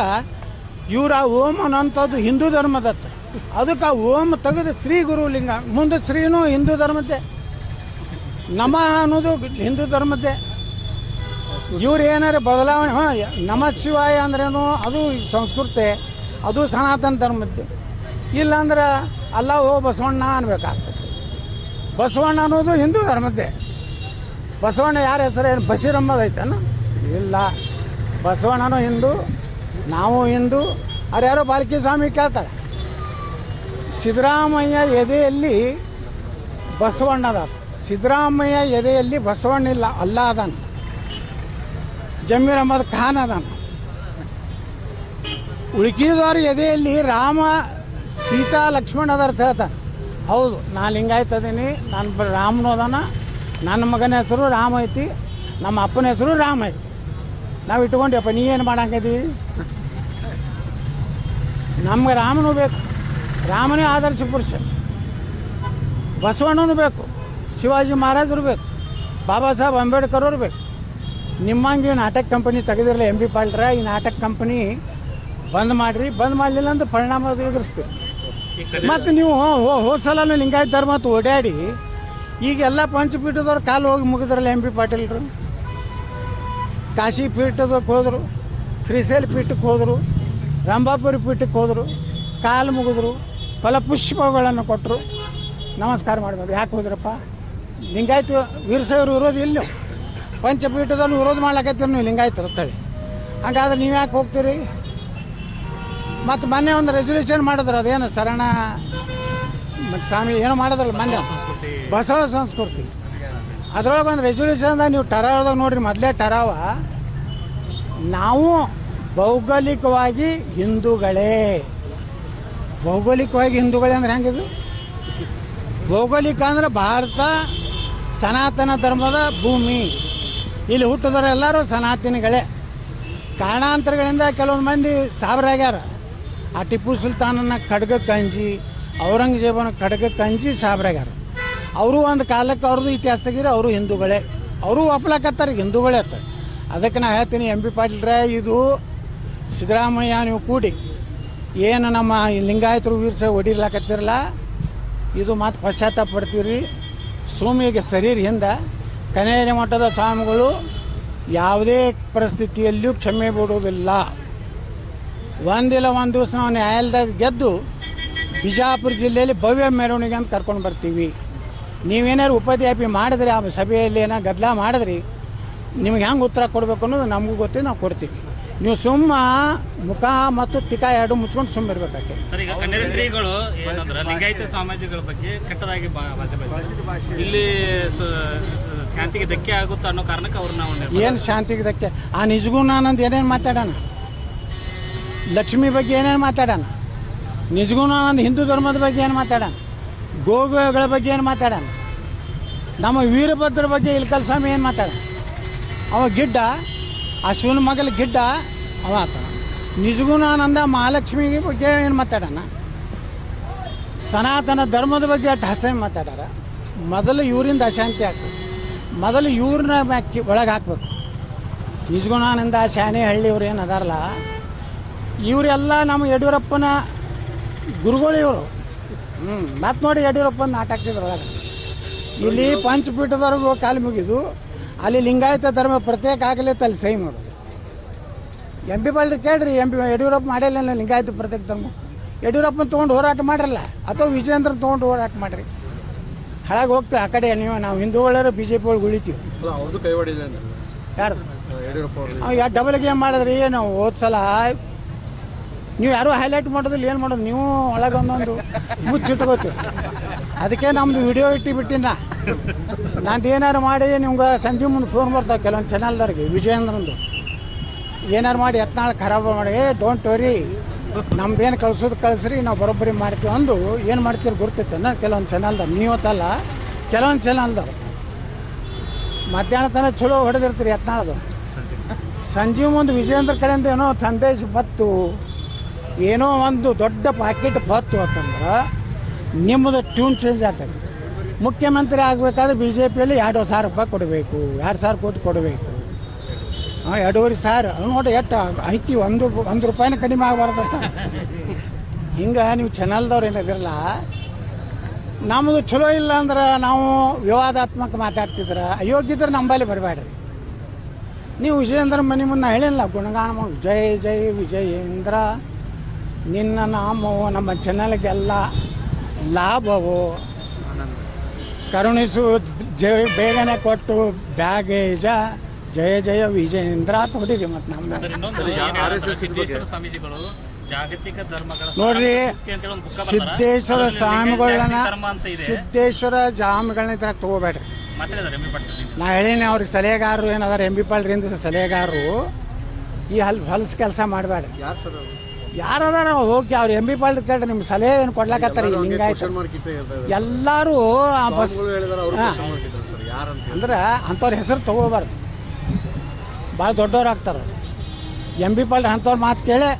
ಇವ್ರ ಆ ಓಂ ಅನ್ನೋಂಥದ್ದು ಹಿಂದೂ ಧರ್ಮದತ್ತ. ಅದಕ್ಕೆ ಆ ಓಂ ತೆಗೆದು ಶ್ರೀ ಗುರು ಲಿಂಗ ಮುಂದೆ ಶ್ರೀನೂ ಹಿಂದೂ ಧರ್ಮದ್ದೇ. ನಮ ಅನ್ನೋದು ಹಿಂದೂ ಧರ್ಮದ್ದೇ. ಇವ್ರು ಏನಾರ ಬದಲಾವಣೆ, ಹಾಂ, ನಮ ಶಿವಾಯ ಅಂದ್ರೇನು ಅದು ಸಂಸ್ಕೃತಿ, ಅದು ಸನಾತನ ಧರ್ಮದ್ದು. ಇಲ್ಲಾಂದ್ರೆ ಅಲ್ಲ ಓ ಬಸವಣ್ಣ ಅನ್ಬೇಕಾಗ್ತದೆ. ಬಸವಣ್ಣ ಅನ್ನೋದು ಹಿಂದೂ ಧರ್ಮದ್ದೇ. ಬಸವಣ್ಣ ಯಾರ ಹೆಸರು ಏನು ಬಸೀರಮ್ಮದೈತೇನು? ಇಲ್ಲ. ಬಸವಣ್ಣನೂ ಹಿಂದೂ ನಾವು ಇಂದು ಯಾರೋ ಬಾಲಕಿ ಸ್ವಾಮಿ ಕೇಳ್ತಾರೆ. ಸಿದ್ದರಾಮಯ್ಯ ಎದೆಯಲ್ಲಿ ಬಸವಣ್ಣದ ಸಿದ್ದರಾಮಯ್ಯ ಎದೆಯಲ್ಲಿ ಬಸವಣ್ಣ ಇಲ್ಲ ಅಲ್ಲ ಅದಾನ ಜಮೀರ್ ಅಹಮದ್ ಖಾನ್ ಅದಾನ ಉಳ್ಕಿದವ್ರ ಎದೆಯಲ್ಲಿ ರಾಮ, ಸೀತಾ ಲಕ್ಷ್ಮಣ ಅದರ್ ಹೇಳ್ತಾನೆ ಹೌದು ನಾನು ಲಿಂಗಾಯತ್ ಅದೀನಿ, ನಾನು ರಾಮನು ಅದಾನ, ನನ್ನ ಮಗನ ಹೆಸರು ರಾಮ ಐತಿ, ನಮ್ಮ ಅಪ್ಪನ ಹೆಸರು ರಾಮ ಐತಿ. ನಾವು ಇಟ್ಕೊಂಡೆಪ್ಪ ನೀ ಏನು ಮಾಡಂಗಿದಿ ನಮ್ಗೆ ರಾಮನೂ ಬೇಕು. ರಾಮನೇ ಆದರ್ಶ ಪುರುಷ. ಬಸವಣ್ಣನೂ ಬೇಕು. ಶಿವಾಜಿ ಮಹಾರಾಜರು ಬೇಕು. ಬಾಬಾ ಸಾಹೇಬ್ ಅಂಬೇಡ್ಕರ್ ಅವರು ಬೇಕು. ನಿಮ್ಮಂಗೆ ನಾಟಕ ಕಂಪನಿ ತೆಗೆದಿರಲ್ಲ ಎಂ ಬಿ ಪಾಲ್ರ ಈ ನಾಟಕ ಕಂಪನಿ ಬಂದ್ ಮಾಡಿರಿ. ಬಂದ್ ಮಾಡಲಿಲ್ಲ ಅಂದ್ರೆ ಪರಿಣಾಮ ಎದುರಿಸ್ತೀವಿ ಮತ್ತು ನೀವು ಹೋದ ಸಲ ಲಿಂಗಾಯತ ಧರ್ಮ ಮತ್ತು ಓಡಾಡಿ, ಈಗ ಎಲ್ಲ ಪಂಚಪೀಠದವ್ರು ಕಾಲು ಹೋಗಿ ಮುಗಿದ್ರಲ್ಲ ಎಂ ಬಿ ಪಾಟೀಲ್ರು? ಕಾಶಿ ಪೀಠದಕ್ಕೆ ಹೋದರು ಶ್ರೀಶೈಲ ಪೀಠಕ್ಕೆ ಹೋದರು. ರಂಭಾಪುರಿ ಪೀಠಕ್ಕೆ ಹೋದರು ಕಾಲು ಮುಗಿದ್ರು ಫಲಪುಷ್ಪಗಳನ್ನು ಕೊಟ್ಟರು ನಮಸ್ಕಾರ ಮಾಡಬೇಕು ಯಾಕೆ ಹೋದ್ರಪ್ಪ? ಲಿಂಗಾಯಿತು ವೀರಶೈವರು ಇರೋದು ಇಲ್ಲ ಪಂಚಪೀಠದಲ್ಲಿ ವಿರೋಧ ಮಾಡ್ಲಕತ್ತೀರಿ ನೀವು ಲಿಂಗಾಯತರು ಅಂತೇಳಿ ಹಂಗಾದ್ರೆ ನೀವು ಯಾಕೆ ಹೋಗ್ತೀರಿ? ಮತ್ತು ಮೊನ್ನೆ ಒಂದು ರೆಸೊಲ್ಯೂಷನ್ ಮಾಡಿದ್ರು ಅದೇನು ಶರಣ ಮತ್ತು ಸ್ವಾಮಿ ಏನೋ ಮಾಡಿದ್ರಲ್ಲ ಮೊನ್ನೆ? ಬಸವ ಸಂಸ್ಕೃತಿ. ಅದರೊಳಗೆ ಒಂದು ರೆಸೊಲ್ಯೂಷನ್ದಾಗ ನೀವು ಟರಾವದಾಗ ನೋಡ್ರಿ ಮೊದಲೇ ಟರಾವ. ನಾವು ಭೌಗೋಳಿಕವಾಗಿ ಹಿಂದೂಗಳೇ. ಭೌಗೋಳಿಕವಾಗಿ ಹಿಂದೂಗಳೇ ಅಂದ್ರೆ ಹೆಂಗಿದು ಭೌಗೋಳಿಕ ಅಂದ್ರೆ ಭಾರತ, ಸನಾತನ ಧರ್ಮದ ಭೂಮಿ. ಇಲ್ಲಿ ಹುಟ್ಟಿದವರು ಎಲ್ಲರೂ ಸನಾತನಿಗಳೇ. ಕಾರಣಾಂತರಗಳಿಂದ ಕೆಲವೊಂದು ಮಂದಿ ಸಾವಿರಾಗ್ಯಾರ ಆ ಟಿಪ್ಪು ಸುಲ್ತಾನನ ಖಡ್ಗ ಕಂಜಿ, ಔರಂಗಜೇಬನ ಖಡ್ಗ ಕಂಜಿ ಸಾವಿರಾಗ್ಯಾರ ಅವರು ಒಂದು ಕಾಲಕ್ಕೆ ಅವ್ರದ್ದು ಇತಿಹಾಸದಾಗಿರೋ ಅವರು ಹಿಂದೂಗಳೇ. ಅವರು ಒಪ್ಲಾಕತ್ತಾರೆ, ಹಿಂದೂಗಳೇ ಅತ್ತ. ಅದಕ್ಕೆ ನಾ ಹೇಳ್ತೀನಿ, ಎಂ ಬಿ ಪಾಟೀಲ್ರೆ, ಇದು ಸಿದ್ದರಾಮಯ್ಯ, ನೀವು ಕೂಡಿ. ಏನು ನಮ್ಮ ಲಿಂಗಾಯತರು ವೀರ್ಸ ಹೊಡಿರ್ಲಾಕತ್ತಿರಲ್ಲ ಇದು ಮಾತು ಪಶ್ಚಾತ್ತಾಪ ಪಡ್ತೀರಿ ಸೋಮಿಗೆ ಸರೀರಿ ಹಿಂದೆ, ಕನೇರಿ ಮಠದ ಸ್ವಾಮಿಗಳು ಯಾವುದೇ ಪರಿಸ್ಥಿತಿಯಲ್ಲಿಯೂ ಕ್ಷಮೆ ಬಿಡುವುದಿಲ್ಲ. ಒಂದಿಲ್ಲ ಒಂದು ದಿವಸ ನಾವು ನ್ಯಾಯಾಲಯದಾಗ ಗೆದ್ದು ಬಿಜಾಪುರ ಜಿಲ್ಲೆಯಲ್ಲಿ ಭವ್ಯ ಮೆರವಣಿಗೆ ಅಂತ ಕರ್ಕೊಂಡು ಬರ್ತೀವಿ. ನೀವೇನಾದ್ರು ಉಪಾಧ್ಯಾಪಿ ಮಾಡಿದ್ರೆ, ಆ ಸಭೆಯಲ್ಲಿ ಏನೋ ಗದ್ದಲ ಮಾಡಿದ್ರಿ, ನಿಮ್ಗೆ ಹೆಂಗೆ ಉತ್ತರ ಕೊಡಬೇಕು ಅನ್ನೋದು ನಮಗೂ ಗೊತ್ತಿದೆ, ನಾವು ಕೊಡ್ತೀವಿ. ನೀವು ಸುಮ್ಮ ಮುಖ ಮತ್ತು ತಿಕ ಎರಡು ಮುಚ್ಕೊಂಡು ಸುಮ್ಮಿರ್ಬೇಕಾಗ್ತದೆ. ಸರ್ ಈಗ ಕನ್ನೇರಿ ಶ್ರೀಗಳು ಏನಂದ್ರೆ ಲಿಂಗಾಯತ ಸಮಾಜಗಳ ಬಗ್ಗೆ ಕೆಟ್ಟದಾಗಿ ಭಾಷೆ ಇಲ್ಲಿ ಶಾಂತಿಗೆ ಧಕ್ಕೆ ಆಗುತ್ತೆ ಅನ್ನೋ ಕಾರಣಕ್ಕೆ ಅವ್ರು ನಾವು ಏನು ಶಾಂತಿಗೆ ಧಕ್ಕೆ? ಆ ನಿಜಗುಣಾನಂದ್ ಏನೇನು ಮಾತಾಡೋಣ? ಲಕ್ಷ್ಮಿ ಬಗ್ಗೆ ಏನೇನು ಮಾತಾಡೋಣ? ನಿಜಗುಣಾನಂದ್ ಹಿಂದೂ ಧರ್ಮದ ಬಗ್ಗೆ ಏನು ಮಾತಾಡೋಣ? ಗೋಗಳ ಬಗ್ಗೆ ಏನು ಮಾತಾಡೋಣ? ನಮ್ಮ ವೀರಭದ್ರ ಬಗ್ಗೆ ಇಲ್ಕಲ್ ಸ್ವಾಮಿ ಏನು ಮಾತಾಡೋಣ? ಅವ ಗಿಡ್ಡ ಆ ಶಿವನ ಮಗಲ ಗಿಡ್ಡ ಅವ ಆತ. ನಿಜಗುಣಾನಂದ ಮಹಾಲಕ್ಷ್ಮಿ ಬಗ್ಗೆ ಏನು ಮಾತಾಡೋಣ? ಸನಾತನ ಧರ್ಮದ ಬಗ್ಗೆ ಅಷ್ಟು ಹಸೆ ಮಾತಾಡಾರ. ಮೊದಲು ಇವರಿಂದ ಅಶಾಂತಿ ಆಗ್ತದೆ. ಮೊದಲು ಇವ್ರನ್ನ ಒಳಗೆ ಹಾಕ್ಬೇಕು. ನಿಜಗುಣಾನಂದ ಶಾನೆಹಳ್ಳಿ ಇವ್ರು ಏನು ಅದಾರಲ್ಲ, ಇವರೆಲ್ಲ ನಮ್ಮ ಯಡಿಯೂರಪ್ಪನ ಗುರುಗಳು ಇವರು. ಹ್ಞೂ ಮತ್ತು ನೋಡಿ ಯಡಿಯೂರಪ್ಪನ ನಾಟಕ ಒಳಗೆ. ಇಲ್ಲಿ ಪಂಚಪೀಠದವ್ರಿಗೂ ಕಾಲು ಮುಗಿದು ಅಲ್ಲಿ ಲಿಂಗಾಯತ ಧರ್ಮ ಪ್ರತ್ಯೇಕ ಆಗಲಿತ್ತು ಅಲ್ಲಿ ಸಹಿ ಮಾಡೋದು. ಎಂ ಪಿ ಬಳ್ಳಿ ಕೇಳ್ರಿ ಎಂ ಪಿ ಯಡಿಯೂರಪ್ಪ ಮಾಡಿಲ್ಲ ಲಿಂಗಾಯತ ಪ್ರತ್ಯೇಕ ಧರ್ಮ. ಯಡಿಯೂರಪ್ಪನ ತೊಗೊಂಡು ಹೋರಾಟ ಮಾಡಿರಲ್ಲ ಅಥವಾ ವಿಜಯೇಂದ್ರ ತೊಗೊಂಡು ಹೋರಾಟ ಮಾಡಿರಿ. ಹಾಳಾಗಿ ಹೋಗ್ತೀವಿ ಆ ಕಡೆ ನೀವು ನಾವು ಹಿಂದೂಗಳರು ಬಿ ಜೆ ಪಿ ಒಳಗೆ ಉಳಿತೀವಿ ಯಾರು ಡಬಲ್ ಗೇಮ್ ಮಾಡಿದ್ರಿ ಏನು ಹೋದ ಸಲ ನೀವು ಯಾರು ಹೈಲೈಟ್ ಮಾಡೋದಿಲ್ಲ ಏನು ಮಾಡೋದು? ನೀವು ಒಳಗೆ ಒಂದೊಂದು ಮುಚ್ಚಿಟ್ಕೋತೀವಿ ಅದಕ್ಕೆ ನಮ್ಮದು ವಿಡಿಯೋ ಇಟ್ಟು ಬಿಟ್ಟಿನ ನಂದು ಏನಾರು ಮಾಡಿ ನಿಮ್ಗೆ ಸಂಜೆ ಮುಂದೆ ಫೋನ್ ಬರ್ತಾವೆ ಕೆಲವೊಂದು ಚಾನಲ್ದವ್ರಿಗೆ ವಿಜಯೇಂದ್ರಂದು. ಏನಾರು ಮಾಡಿ ಎತ್ನಾಳು ಖರಾಬ್ ಮಾಡಿ ಡೋಂಟ್ ವರಿ ನಮ್ದೇನು ಕಳ್ಸೋದು ಕಳಿಸ್ರಿ ನಾವು ಬರೋಬ್ಬರಿ ಮಾಡ್ತೀವಿ ಅಂದು ಏನು ಮಾಡ್ತೀರಿ ಗುರ್ತೈತೆ ಅನ್ನೋ ಕೆಲವೊಂದು ಚಾನಲ್ದವ್ರು ನೀವತ್ತಲ್ಲ ಕೆಲವೊಂದು ಚಾನಲ್ದವ್ರು ಮಧ್ಯಾಹ್ನ ತನಕ ಚಲೋ ಹೊಡೆದಿರ್ತೀರಿ ಎತ್ನಾಳದು. ಸಂಜೀವ್ ಮುಂದೆ ವಿಜಯೇಂದ್ರ ಕಡೆಯಿಂದ ಏನೋ ಸಂದೇಶ ಬತ್ತು ಏನೋ ಒಂದು ದೊಡ್ಡ ಪಾಕೆಟ್ ಬತ್ತು ಅಂತಂದ್ರೆ ನಿಮ್ಮದು ಟ್ಯೂನ್ ಚೇಂಜ್ ಆಗ್ತೈತಿ. ಮುಖ್ಯಮಂತ್ರಿ ಆಗಬೇಕಾದ್ರೆ ಬಿ ಜೆ ಪಿಯಲ್ಲಿ ಎರಡು ಸಾವಿರ ರೂಪಾಯಿ ಕೊಡಬೇಕು, ಎರಡು ಸಾವಿರ ಕೋಟಿ ಕೊಡಬೇಕು. ಹಾಂ, ಎರಡೂವರೆ ಸಾವಿರ. ನೋಡಿ ಎಷ್ಟು ಐತಿ ಒಂದು ಒಂದು ರೂಪಾಯಿನ ಕಡಿಮೆ ಆಗಬಾರ್ದಂತ ಹಿಂಗೆ ನೀವು ಚಾನಲ್ದವ್ರು ಏನಿದಿರಲ್ಲ ನಮ್ಮದು ಚಲೋ ಇಲ್ಲ ಅಂದ್ರೆ ನಾವು ವಿವಾದಾತ್ಮಕ ಮಾತಾಡ್ತಿದ್ರೆ ಅಯೋಗ್ಯದ್ರೆ ನಂಬಲ್ಲಿ ಬರಬೇಡ್ರಿ. ನೀವು ವಿಜಯೇಂದ್ರ ಮನೆ ಮುಂದೆ ಹೇಳಿಲ್ಲ ಗುಣಗಾನ. ಜೈ ಜೈ ವಿಜಯೇಂದ್ರ. ನಿನ್ನ ನಾಮವು ನಮ್ಮ ಚಾನಲ್ಗೆಲ್ಲ ಲಾಭವು. ಕರುಣಿಸು ಜಯ ಬೇಗನೆ ಕೊಟ್ಟು ಬ್ಯಾಗೇಜ ಜಯ ಜಯ ವಿಜಯೇಂದ್ರ ತೊಡಿರಿ ಮತ್ತೆ ಮತ್ತು ನಮ್ಮ ಸ್ವಾಮೀಜಿಗಳು ಜಾಗತಿಕ ಧರ್ಮಗಳ ನೋಡ್ರಿ. ಸಿದ್ದೇಶ್ವರ ಸ್ವಾಮಿಗಳನ್ನ ಧರ್ಮ ಅಂತ ಇದೆ. ಸಿದ್ದೇಶ್ವರ ಜಾಮಿಗಳನ್ನ ಇದ್ರ ತಗೋಬೇಡ್ರಿ. ನಾ ಹೇಳಿನಿ ಅವ್ರಿಗೆ ಸಲಹೆಗಾರರು ಏನಾದ್ರು ಎಂ ಬಿ ಪಾಳ್ರಿಂದ ಸಲಹೆಗಾರರು ಈ ಹಲ್ ಹೊಲಸು ಕೆಲಸ ಮಾಡಬೇಡ್ರಿ. ಯಾರು ಸರ್ ಅವರು? ಯಾರದಾರ ಹೋಗಿ ಅವ್ರು ಎಂ ಬಿ ಪಾಲ್ ಕೇಳ್ರಿ ನಿಮ್ಗೆ ಸಲಹೆ ಏನು ಕೊಡ್ಲಾಕತ್ತಾರ? ಹಿಂಗಾಯ್ತು. ಎಲ್ಲರೂ ಆ ಬಸ್. ಅಂದ್ರೆ ಅಂಥವ್ರ ಹೆಸರು ತಗೋಬಾರ್ದು. ಭಾಳ ದೊಡ್ಡವ್ರು ಆಗ್ತಾರೆ. ಎಂ ಬಿ ಪಾಲ್ರಿ ಅಂಥವ್ರ ಮಾತು ಕೇಳಿ.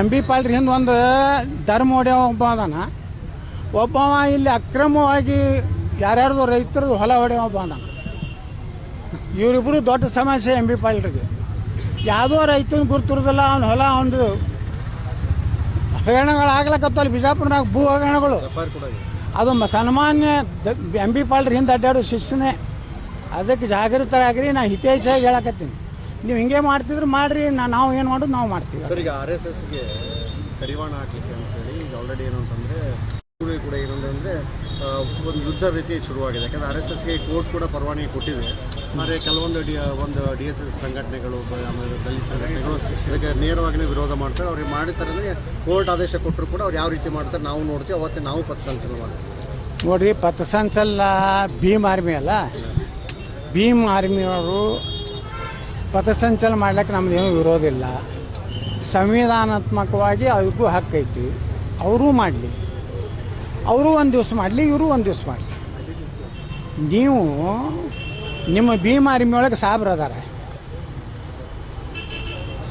ಎಂ ಬಿ ಪಾಲ್ರಿ ಹಿಂದೆ ಒಂದು ಧರ್ಮ ಹೊಡೆಯೋ ಒಬ್ಬ ಅದಾನ. ಒಬ್ಬವ ಇಲ್ಲಿ ಅಕ್ರಮವಾಗಿ ಯಾರ್ಯಾರ್ದು ರೈತರದು ಹೊಲ ಹೊಡೆಯೋ ಒಬ್ಬ ಅದಾನ. ಇವರಿಬ್ಬರು ದೊಡ್ಡ ಸಮಸ್ಯೆ ಎಂ ಬಿ ಪಾಲ್ರಿಗೆ ಯಾವುದೋ ರೈತನ ಗುರುತಿರೋದಿಲ್ಲ ಅವ್ನ ಹೊಲ ಅವನದು ಹಗರಣಗಳಾಗ್ಲಕತ್ತಲ್ಲ ಬಿಜಾಪುರನಾಗ ಭೂ ಹಗರಣಗಳು. ಅದು ಸನ್ಮಾನ್ಯ ಎಂ ಬಿ ಪಾಲ್ರಿ ಹಿಂದೆ ಅಡ್ಡಾಡೋ ಶಿಸ್ನೇ ಅದಕ್ಕೆ ಜಾಗೃತರಾಗ್ರಿ ನಾ ಹಿತೇಚ್ಛಾಗಿ ಹೇಳಕತ್ತೀನಿ. ನೀವು ಹಿಂಗೆ ಮಾಡ್ತಿದ್ರೆ ಮಾಡ್ರಿ ನಾ ನಾವು ಏನು ಮಾಡೋದು ನಾವು ಮಾಡ್ತೀವಿ. ಸರ್ ಈಗ ಆರ್ ಎಸ್ ಎಸ್ಗೆ ಕರಿವಾಣ ಹಾಕ್ಲಿಕ್ಕೆ ಅಂತ ಹೇಳಿ ಈಗ ಆಲ್ರೆಡಿ ಏನು ಅಂತಂದರೆ ಕೂಡ ಏನಂದ್ರೆ ಒಂದು ಯುದ್ಧ ರೀತಿ ಶುರುವಾಗಿದೆ. ಯಾಕಂದ್ರೆ ಆರ್ ಎಸ್ ಎಸ್ಗೆ ಕೋರ್ಟ್ ಕೂಡ ಪರವಾನಗಿ ಕೊಟ್ಟಿದೆ. ಆದರೆ ಕೆಲವೊಂದು ಡಿ ಒಂದು ಡಿ ಎಸ್ ಎಸ್ ಸಂಘಟನೆಗಳು ಆಮೇಲೆ ದಲಿತ ಸಂಘಟನೆಗಳು ಇದಕ್ಕೆ ನೇರವಾಗಿಯೇ ವಿರೋಧ ಮಾಡ್ತಾರೆ. ಅವ್ರಿಗೆ ಮಾಡಿತಾರೆ ಕೋರ್ಟ್ ಆದೇಶ ಕೊಟ್ಟರು ಕೂಡ ಅವ್ರು ಯಾವ ರೀತಿ ಮಾಡ್ತಾರೆ ನಾವು ನೋಡ್ತೀವಿ, ಅವತ್ತೆ ನಾವು ಪಥಸಂಚಲನ ಮಾಡ್ತೀವಿ. ನೋಡಿರಿ ಪಥಸಂಚಲ ಭೀಮ್ ಆರ್ಮಿ ಅಲ್ಲ? ಭೀಮ್ ಆರ್ಮಿಯವರು ಪಥಸಂಚಲನ ಮಾಡ್ಲಿಕ್ಕೆ ನಮ್ದೇನು ವಿರೋಧ ಇಲ್ಲ. ಸಂವಿಧಾನಾತ್ಮಕವಾಗಿ ಅದಕ್ಕೂ ಹಕ್ಕೈತಿ ಅವರೂ ಮಾಡಲಿ. ಅವರು ಒಂದು ದಿವಸ ಮಾಡಲಿ, ಇವರು ಒಂದು ದಿವಸ ಮಾಡಲಿ. ನೀವು ನಿಮ್ಮ ಭೀಮ್ ಆರ್ಮಿ ಒಳಗೆ ಸಾಬ್ರು ಅದಾರ.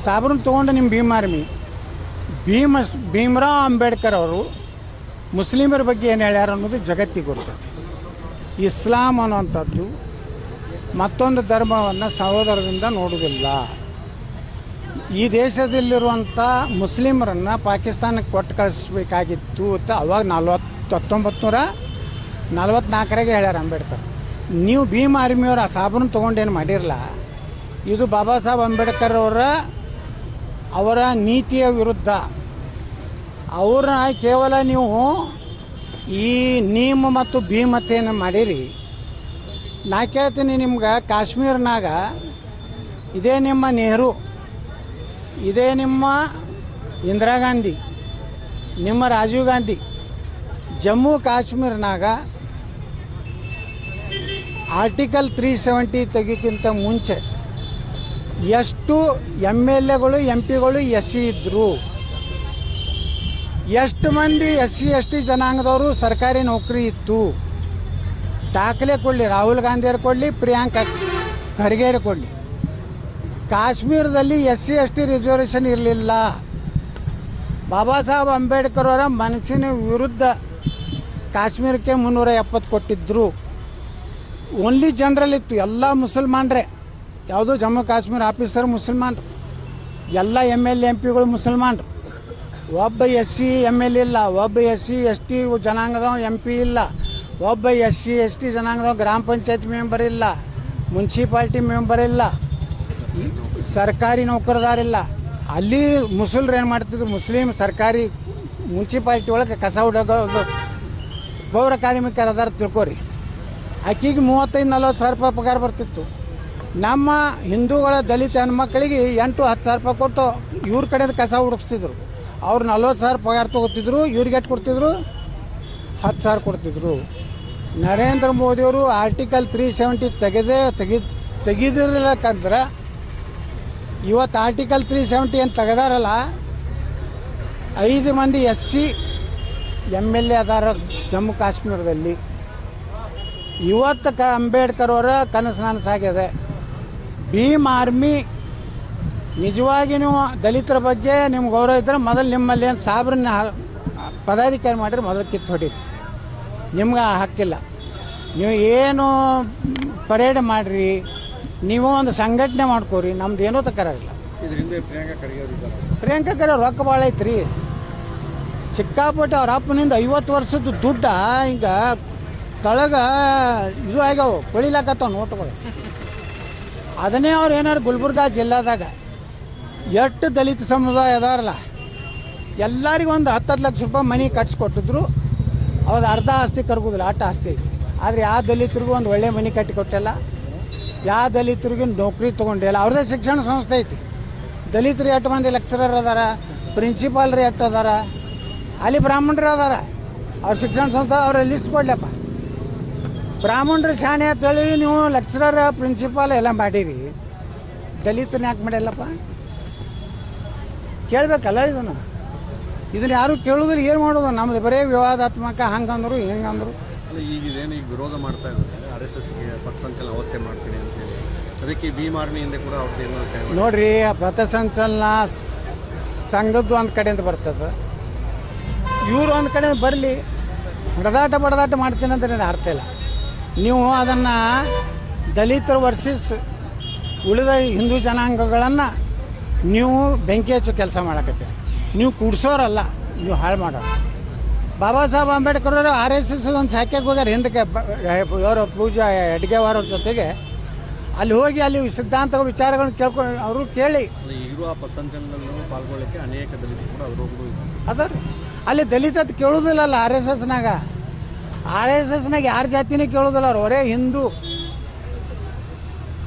ಸಾಬ್ರನ್ನ ತೊಗೊಂಡು ನಿಮ್ಮ ಭೀಮ್ ಆರ್ಮಿ. ಭೀಮ, ಭೀಮರಾವ್ ಅಂಬೇಡ್ಕರ್ ಅವರು ಮುಸ್ಲಿಮರ ಬಗ್ಗೆ ಏನು ಹೇಳ್ಯಾರ ಅನ್ನೋದು ಜಗತ್ತಿಗೆ ಗೊತ್ತೈತೆ. ಇಸ್ಲಾಂ ಅನ್ನುವಂಥದ್ದು ಮತ್ತೊಂದು ಧರ್ಮವನ್ನು ಸಹೋದರದಿಂದ ನೋಡುವುದಿಲ್ಲ. ಈ ದೇಶದಲ್ಲಿರುವಂಥ ಮುಸ್ಲಿಮರನ್ನು ಪಾಕಿಸ್ತಾನಕ್ಕೆ ಕೊಟ್ಟು ಕಳಿಸ್ಬೇಕಾಗಿತ್ತು ಅಂತ ಅವಾಗ ನಲ್ವತ್ತು ಹತ್ತೊಂಬತ್ತು ನೂರ ನಲ್ವತ್ನಾಲ್ಕರಾಗೆ ಹೇಳ್ಯಾರ ಅಂಬೇಡ್ಕರ್. ನೀವು ಭೀಮ್ ಆರ್ಮಿಯವ್ರು ಆ ಸಾಬೂನು ತೊಗೊಂಡೇನು ಮಾಡಿರಲ್ಲ ಇದು ಬಾಬಾ ಸಾಹೇಬ್ ಅಂಬೇಡ್ಕರ್ ಅವರ ಅವರ ನೀತಿಯ ವಿರುದ್ಧ. ಅವ್ರನ್ನ ಕೇವಲ ನೀವು ಈ ನೀಮ್ ಮತ್ತು ಭೀಮತೆಯನ್ನು ಮಾಡಿರಿ. ನಾ ಕೇಳ್ತೀನಿ ನಿಮ್ಗೆ ಕಾಶ್ಮೀರ್ನಾಗ, ಇದೇ ನಿಮ್ಮ ನೆಹರು, ಇದೇ ನಿಮ್ಮ ಇಂದಿರಾ ಗಾಂಧಿ, ನಿಮ್ಮ ರಾಜೀವ್ ಗಾಂಧಿ, ಜಮ್ಮು ಕಾಶ್ಮೀರ್ನಾಗ ಆರ್ಟಿಕಲ್ ತ್ರೀ ಸೆವೆಂಟಿ ತೆಗಿಕ್ಕಿಂತ ಮುಂಚೆ ಎಷ್ಟು ಎಂ ಎಲ್ ಎಗಳು, ಎಂ ಪಿಗಳು, ಎಸ್ ಸಿ ಇದ್ದರು ಎಷ್ಟು ಮಂದಿ ಎಸ್ ಸಿ, ಎಸ್ ಟಿ ಜನಾಂಗದವರು ಸರ್ಕಾರಿ ನೌಕರಿ ಇತ್ತು. ದಾಖಲೆ ಕೊಡಲಿ, ರಾಹುಲ್ ಗಾಂಧಿಯವ್ರು ಕೊಡಲಿ, ಪ್ರಿಯಾಂಕಾ ಖರ್ಗೆಯರು ಕೊಡಲಿ. ಕಾಶ್ಮೀರದಲ್ಲಿ S C, S T reservation ಇರಲಿಲ್ಲ. ಬಾಬಾ ಸಾಹೇಬ್ ಅಂಬೇಡ್ಕರ್ ಅವರ ಮನಸ್ಸಿನ ವಿರುದ್ಧ ಕಾಶ್ಮೀರಕ್ಕೆ ಮುನ್ನೂರ ಎಪ್ಪತ್ತು ಕೊಟ್ಟಿದ್ದರು ಓನ್ಲಿ ಜನರಲ್ ಇತ್ತು. ಎಲ್ಲ ಮುಸಲ್ಮಾನ್ರೆ. ಯಾವುದೋ ಜಮ್ಮು ಕಾಶ್ಮೀರ ಆಫೀಸರ್ ಮುಸಲ್ಮಾನ್ ಎಲ್ಲ ಎಂ ಎಲ್ ಎಂ ಪಿಗಳು ಮುಸಲ್ಮಾನ್ರು. ಒಬ್ಬ ಎಸ್ ಸಿ ಎಂ ಎಲ್ ಇಲ್ಲ. ಒಬ್ಬ ಎಸ್ ಸಿ ಎಸ್ ಟಿ ಜನಾಂಗದ ಎಂ ಪಿ ಇಲ್ಲ. ಒಬ್ಬ ಎಸ್ ಸಿ ಎಸ್ ಟಿ ಜನಾಂಗದ ಗ್ರಾಮ ಪಂಚಾಯತ್ ಮೆಂಬರ್ ಇಲ್ಲ. ಮುನ್ಸಿಪಾಲ್ಟಿ ಮೆಂಬರ್ ಇಲ್ಲ. ಸರ್ಕಾರಿ ನೌಕರದಾರಿಲ್ಲ ಅಲ್ಲಿ ಮುಸಲ್ರು ಏನು ಮಾಡ್ತಿದ್ರು? ಮುಸ್ಲಿಂ ಸರ್ಕಾರಿ ಮುನ್ಸಿಪಾಲ್ಟಿ ಒಳಗೆ ಕಸ ಹುಡುಗ ಪೌರ ಕಾರ್ಮಿಕರದಾರ ತಿಳ್ಕೊರಿ. ಆಕಿಗೆ ಮೂವತ್ತೈದು, ನಲ್ವತ್ತು ಸಾವಿರ ರೂಪಾಯಿ ಪಗಾರ ಬರ್ತಿತ್ತು. ನಮ್ಮ ಹಿಂದೂಗಳ ದಲಿತ ಹೆಣ್ಮಕ್ಳಿಗೆ ಎಂಟು, ಹತ್ತು ಸಾವಿರ ರೂಪಾಯಿ ಕೊಟ್ಟು ಇವ್ರ ಕಡೆದು ಕಸ ಹುಡುಕ್ಸ್ತಿದ್ರು. ಅವ್ರು ನಲ್ವತ್ತು ಸಾವಿರ ಪಗಾರ ತೊಗೋತಿದ್ರು, ಇವ್ರಿಗೆ ಎಷ್ಟು ಕೊಡ್ತಿದ್ರು? ಹತ್ತು ಸಾವಿರ ಕೊಡ್ತಿದ್ರು. ನರೇಂದ್ರ ಮೋದಿಯವರು ಆರ್ಟಿಕಲ್ ತ್ರೀ ಸೆವೆಂಟಿ ತೆಗೆದೇ ತೆಗಿ ತೆಗಿದಿರ್ಲಿಕ್ಕಂದ್ರೆ ಇವತ್ತು ಆರ್ಟಿಕಲ್ ತ್ರೀ ಸೆವೆಂಟಿ ಏನು ತೆಗೆದಾರಲ್ಲ, ಐದು ಮಂದಿ S C M L A ಅದಾರ ಜಮ್ಮು ಕಾಶ್ಮೀರದಲ್ಲಿ. ಇವತ್ತು ಕ ಅಂಬೇಡ್ಕರ್ ಅವರ ಕನಸು ನನಸಾಗಿದೆ. ಭೀಮ್ ಆರ್ಮಿ ನಿಜವಾಗಿ ನೀವು ದಲಿತರ ಬಗ್ಗೆ ನಿಮ್ಗೆ ಗೌರವ ಇದ್ದರೆ ಮೊದಲು ನಿಮ್ಮಲ್ಲಿ ಏನು ಸಾಬ್ರನ್ನ ಪದಾಧಿಕಾರಿ ಮಾಡಿದ್ರೆ ಮೊದಲು ಕಿತ್ತು ಹೊಡೀರಿ. ನಿಮ್ಗೆ ಆ ಹಕ್ಕಿಲ್ಲ. ನೀವು ಏನು ಪರೇಡ್ ಮಾಡಿರಿ ನೀವು ಒಂದು ಸಂಘಟನೆ ಮಾಡ್ಕೋರಿ ನಮ್ದು ಏನೂ ತಕರಾಗಿಲ್ಲ ಪ್ರಿಯಾಂಕಾ ಖರ್ಗೆ ರೊಕ್ಕ ಭಾಳ ಐತ್ರಿ. ಚಿಕ್ಕಾಪಟ್ಟೆ ಅವ್ರ ಅಪ್ಪನಿಂದ ಐವತ್ತು ವರ್ಷದ ದುಡ್ಡ ಈಗ ತಳಗ ಇದು ಆಗ್ಯಾವ ಕೊಳಿಲಾಕತ್ತಾವ ನೋಟ್ಗಳು ಅದನ್ನೇ ಅವ್ರು ಏನಾರು ಗುಲ್ಬರ್ಗಾ ಜಿಲ್ಲಾದಾಗ ಎಷ್ಟು ದಲಿತ ಸಮುದಾಯ ಅದಾರಲ್ಲ, ಎಲ್ಲರಿಗೂ ಒಂದು ಹತ್ತು ಲಕ್ಷ ರೂಪಾಯಿ ಮನೆ ಕಟ್ಸಿಕೊಟ್ಟಿದ್ರು. ಅವ್ರದ್ದು ಅರ್ಧ ಆಸ್ತಿ ಕರ್ಗೋದಿಲ್ಲ, ಅಷ್ಟು ಆಸ್ತಿ ಐತಿ. ಆದರೆ ಯಾವ ದಲಿತರಿಗೂ ಒಂದು ಒಳ್ಳೆ ಮನೆ ಕಟ್ಟಿ ಕೊಟ್ಟಿಲ್ಲ ಯಾವ ದಲಿತರಿಗೂ ನೌಕರಿ ತೊಗೊಂಡಿಲ್ಲ ಅವ್ರದ್ದೇ ಶಿಕ್ಷಣ ಸಂಸ್ಥೆ ಐತಿ. ದಲಿತರು ಎಷ್ಟು ಮಂದಿ ಲೆಕ್ಚರರ್ ಅದಾರ ಪ್ರಿನ್ಸಿಪಾಲ್ರು ಎಷ್ಟು ಅದಾರ, ಅಲ್ಲಿ ಬ್ರಾಹ್ಮಣರು ಅದಾರ. ಅವ್ರ ಶಿಕ್ಷಣ ಸಂಸ್ಥೆ ಅವ್ರ ಲಿಸ್ಟ್ ಕೊಡ್ಲಪ್ಪ. ಬ್ರಾಹ್ಮಣರು ಶಾಣೆ ಅಂತೇಳಿ ನೀವು ಲೆಕ್ಚರರ್ ಪ್ರಿನ್ಸಿಪಾಲ್ ಎಲ್ಲ ಮಾಡಿರಿ. ದಲಿತನ ಯಾಕೆ ಮಾಡಿಲ್ಲಪ್ಪ ಕೇಳಬೇಕಲ್ಲ ಇದನ್ನು? ಇದನ್ನು ಯಾರು ಕೇಳೋದಿಲ್ಲ ಏನು ಮಾಡೋದು? ನಮ್ದು ಬರೀ ವಿವಾದಾತ್ಮಕ ಹಂಗಂದ್ರು ಹಿಂಗಂದ್ರು. ಅಲ್ಲ ಈಗ ವಿರೋಧ ಮಾಡ್ತಾ ಇದ್ದಾರೆ. ಆರ್ ಎಸ್ ಎಸ್ಗೆ ಪಥಸಂಚಲನ ಅವತ್ತೇ ಮಾಡ್ತೀನಿ ಅಂತೇಳಿ ಅದಕ್ಕೆ ಭೀಮಾರ್ನಿ ಕೂಡ ಅವ್ರದ್ದು ನೋಡ್ರಿ ಆ ಪಥಸಂಚಲನ ಸಂಘದ್ದು ಒಂದು ಕಡೆಯಿಂದ ಬರ್ತದೆ. ಇವರು ಒಂದು ಕಡೆಯಿಂದ ಬರಲಿ. ಹೊಡೆದಾಟ ಬಡದಾಟ ಮಾಡ್ತೀನಿ ಅಂತ ನನಗೆ ಅರ್ಥ ಇಲ್ಲ. ನೀವು ಅದನ್ನು ದಲಿತರು ವರ್ಸಸ್ ಉಳಿದ ಹಿಂದೂ ಜನಾಂಗಗಳನ್ನು ನೀವು ಬೆಂಕಿ ಹಚ್ಚು ಕೆಲಸ ಮಾಡಕತ್ತೀರಿ. ನೀವು ಕೂಡ್ಸೋರಲ್ಲ ನೀವು ಹಾಳು ಮಾಡೋರು. ಬಾಬಾ ಸಾಹೇಬ್ ಅಂಬೇಡ್ಕರ್ ಅವರು ಆರ್ ಎಸ್ ಎಸ್ ಒಂದು ಸಾಕ್ಯಕ್ಕೆ ಹೋಗ್ಯಾರ. ಹಿಂದಕ್ಕೆ ಇವರು ಪೂಜಾ ಎಡ್ಗೆವಾರ ಜೊತೆಗೆ. ಅಲ್ಲಿ ಹೋಗಿ ಅಲ್ಲಿ ಸಿದ್ಧಾಂತ ವಿಚಾರಗಳನ್ನ ಕೇಳ್ಕೊಂಡು ಅವರು ಕೇಳಿ. ಪಾಲ್ಗೊಳ್ಳಕ್ಕೆ ಅನೇಕ ದಲಿತರು ಕೂಡ ಅದರೊಬ್ಬರು ಇದ್ದಾರೆ ಅದ ಅಲ್ಲಿ ದಲಿತ ಕೇಳುವುದಿಲ್ಲಲ್ಲ ಕೇಳೋದಿಲ್ಲಲ್ಲ ಆರ್ ಎಸ್ ಎಸ್ನಾಗ ಆರ್ ಎಸ್ ಎಸ್ನಾಗ ಯಾರ ಜಾತಿನೇ ಕೇಳೋದಿಲ್ಲ ಅವ್ರು. ಅವರೇ ಹಿಂದೂ.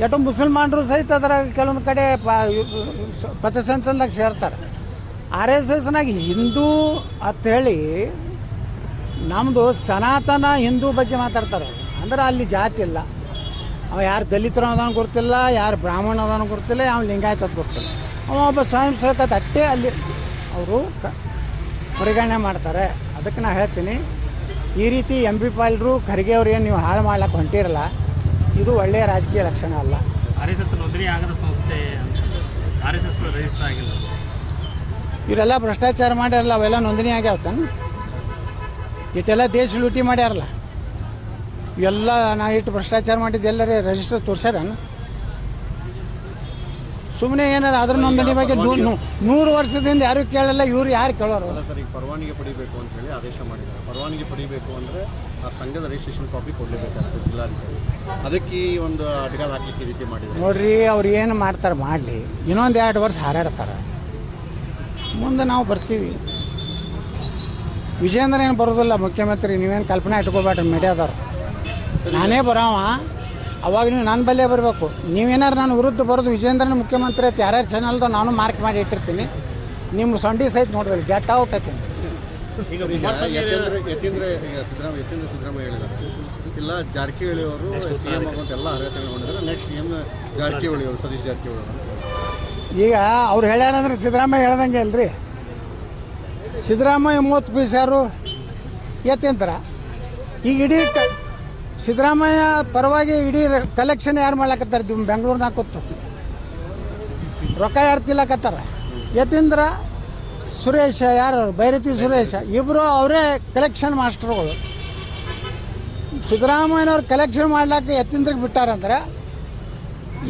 ಎಟೋ ಮುಸಲ್ಮಾನರು ಸಹಿತ ಅದರ ಕೆಲವೊಂದು ಕಡೆ ಪ ಪಥಸಂಚಲನದಾಗ ಸೇರ್ತಾರೆ. ಆರ್ ಎಸ್ ಎಸ್ನಾಗ ಹಿಂದೂ ಹೇಳಿ ನಮ್ಮದು ಸನಾತನ ಹಿಂದೂ ಬಗ್ಗೆ ಮಾತಾಡ್ತಾರೆ ಅಂದ್ರೆ ಅಲ್ಲಿ ಜಾತಿ ಇಲ್ಲ. ಅವ ಯಾರು ದಲಿತರು ಅದಾನ ಗೊತ್ತಿಲ್ಲ, ಯಾರು ಬ್ರಾಹ್ಮಣ ಅದಾನ ಗೊತ್ತಿಲ್ಲ, ಯಾವ ಲಿಂಗಾಯತ ಗೊತ್ತಿಲ್ಲ. ಅವ ಒಬ್ಬ ಸ್ವಯಂ ಸೇವಕ ತಟ್ಟೆ ಅಲ್ಲಿ ಅವರು ಪರಿಗಣನೆ ಮಾಡ್ತಾರೆ. ಅದಕ್ಕೆ ನಾ ಹೇಳ್ತೀನಿ ಈ ರೀತಿ ಎಂ ಬಿ ಪಾಲ್ರು ಖರ್ಗೆ ಏನು ನೀವು ಹಾಳು ಮಾಡ್ಲಿಕ್ಕೆ ಹೊಂಟಿರಲ್ಲ ಇದು ಒಳ್ಳೆಯ ರಾಜಕೀಯ ಲಕ್ಷಣ ಅಲ್ಲ. ಆರ್ ಎಸ್ ಎಸ್ ನೋಂದಣಿ ಆಗದ ಸಂಸ್ಥೆ ಆರ್ ಎಸ್ ಎಸ್ ರಿಜಿಸ್ಟರ್ ಆಗಿಲ್ಲ. ಇವರೆಲ್ಲ ಭ್ರಷ್ಟಾಚಾರ ಮಾಡ್ಯಾರಲ್ಲ ಅವೆಲ್ಲ ನೋಂದಣಿ ಆಗ್ಯಾವ ತಾನು ಇಟ್ಟೆಲ್ಲ ದೇಶ ಲೂಟಿ ಮಾಡ್ಯಾರಲ್ಲ. ಇವೆಲ್ಲ ನಾ ಇಟ್ಟು ಭ್ರಷ್ಟಾಚಾರ ಮಾಡಿದ್ದೆಲ್ಲರೇ ರಿಜಿಸ್ಟರ್ ತೋರ್ಸ್ಯಾರನ? ಸುಮ್ಮನೆ ಏನಾರ ಅದ್ರ ನೋಂದಣಿ ಬಗ್ಗೆ ನೂರು ವರ್ಷದಿಂದ ಯಾರು ಕೇಳಲ್ಲ ಇವ್ರು ಯಾರು ಕೇಳೋರು? ಅಲ್ಲ ಸರ್ ಈಗ ಪರವಾನಗಿ ಪಡಿಬೇಕು ಅಂತ ಹೇಳಿ ಆದೇಶ ಮಾಡಿದ್ದಾರೆ. ಪರವಾನಿಗೆ ಪಡಿಬೇಕು ಅಂದ್ರೆ ಆ ಸಂಘದ ರಿಜಿಸ್ಟ್ರೇಷನ್ ಕಾಪಿ ಕೊಡಲೇಬೇಕಾಗುತ್ತೆ ಜಿಲ್ಲಾಧಿಕಾರಿ. ಅದಕ್ಕೆ ಈ ಒಂದು ಅಡ್ಗಾದ ಹಾಕ್ಲಿಕ್ಕೆ ಈ ರೀತಿ ಮಾಡಿದ್ದಾರೆ. ನೋಡ್ರಿ ಅವ್ರು ಏನು ಮಾಡ್ತಾರೆ ಮಾಡಲಿ. ಇನ್ನೊಂದು ಎರಡು ವರ್ಷ ಹಾರಾಡ್ತಾರೆ. ಮುಂದೆ ನಾವು ಬರ್ತೀವಿ. ವಿಜೇಂದ್ರ ಏನು ಬರೋದಿಲ್ಲ ಮುಖ್ಯಮಂತ್ರಿ ನೀವೇನು ಕಲ್ಪನೆ ಇಟ್ಕೋಬೇಡ್ರಿ ಮೀಡಿಯಾದವ್ರು. ನಾನೇ ಬರೋವ. ಅವಾಗ ನೀವು ನನ್ನ ಬಲ್ಲೇ ಬರಬೇಕು. ನೀವೇನಾರು ನಾನು ವಿರುದ್ಧ ಬರೋದು ವಿಜೇಂದ್ರನ ಮುಖ್ಯಮಂತ್ರಿ ಐತೆ ಯಾರ್ಯಾರು ಚಾನಲ್ದ ನಾನು ಮಾರ್ಕ್ ಮಾಡಿ ಇಟ್ಟಿರ್ತೀನಿ. ನಿಮ್ಮ ಸಂಡಿ ಸಹಿತ ನೋಡ್ರಿ ಗೆಟ್ ಔಟ್ ಐತೀನಿ ಯತೀಂದ್ರ ಯತೀಂದ್ರ ಸಿದ್ದರಾಮಯ್ಯ ಯತೀಂದ್ರ ಸಿದ್ದರಾಮಯ್ಯ ಹೇಳಿದ್ದಾರೆ ಇಲ್ಲ ಜಾರಕಿಹೊಳಿ ಅವರು ಸಿ ಎಂ ಆಗುವಂತ ಎಲ್ಲ ಅರ್ಹತೆಗಳು ಹೊಂದಿದ್ದಾರೆ. ನೆಕ್ಸ್ಟ್ ಸಿ ಎಂ ಜಾರಕಿಹೊಳಿ ಅವರು ಸತೀಶ್ ಜಾರಕಿಹೊಳಿ ಅವರು. ಈಗ ಅವ್ರು ಹೇಳ್ಯಾರಂದ್ರೆ ಸಿದ್ದರಾಮಯ್ಯ ಹೇಳ್ದಂಗೆ ಅಲ್ರಿ. ಸಿದ್ದರಾಮಯ್ಯ ಮೂವತ್ತು ಪೀಸ್ ಯಾರು? ಎತ್ತಿಂತರ ಈಗ ಇಡೀ ಕ ಸಿದ್ದರಾಮಯ್ಯ ಪರವಾಗಿ ಇಡೀ ಕಲೆಕ್ಷನ್ ಯಾರು ಮಾಡ್ಲಾಕತ್ತಾರ? ಬೆಂಗಳೂರಿನಾಗ ಕೂತು ರೊಕ್ಕ ಯಾರು ತಿಲ್ಲಕತ್ತಾರ? ಯತೀಂದ್ರ, ಸುರೇಶ, ಯಾರು? ಭೈರತಿ ಸುರೇಶ. ಇಬ್ಬರು ಅವರೇ ಕಲೆಕ್ಷನ್ ಮಾಸ್ಟರ್ಗಳು ಸಿದ್ದರಾಮಯ್ಯನವ್ರು ಕಲೆಕ್ಷನ್ ಮಾಡ್ಲಾಕ ಯತೀಂದ್ರಿಗೆ ಬಿಟ್ಟಾರಂದ್ರೆ,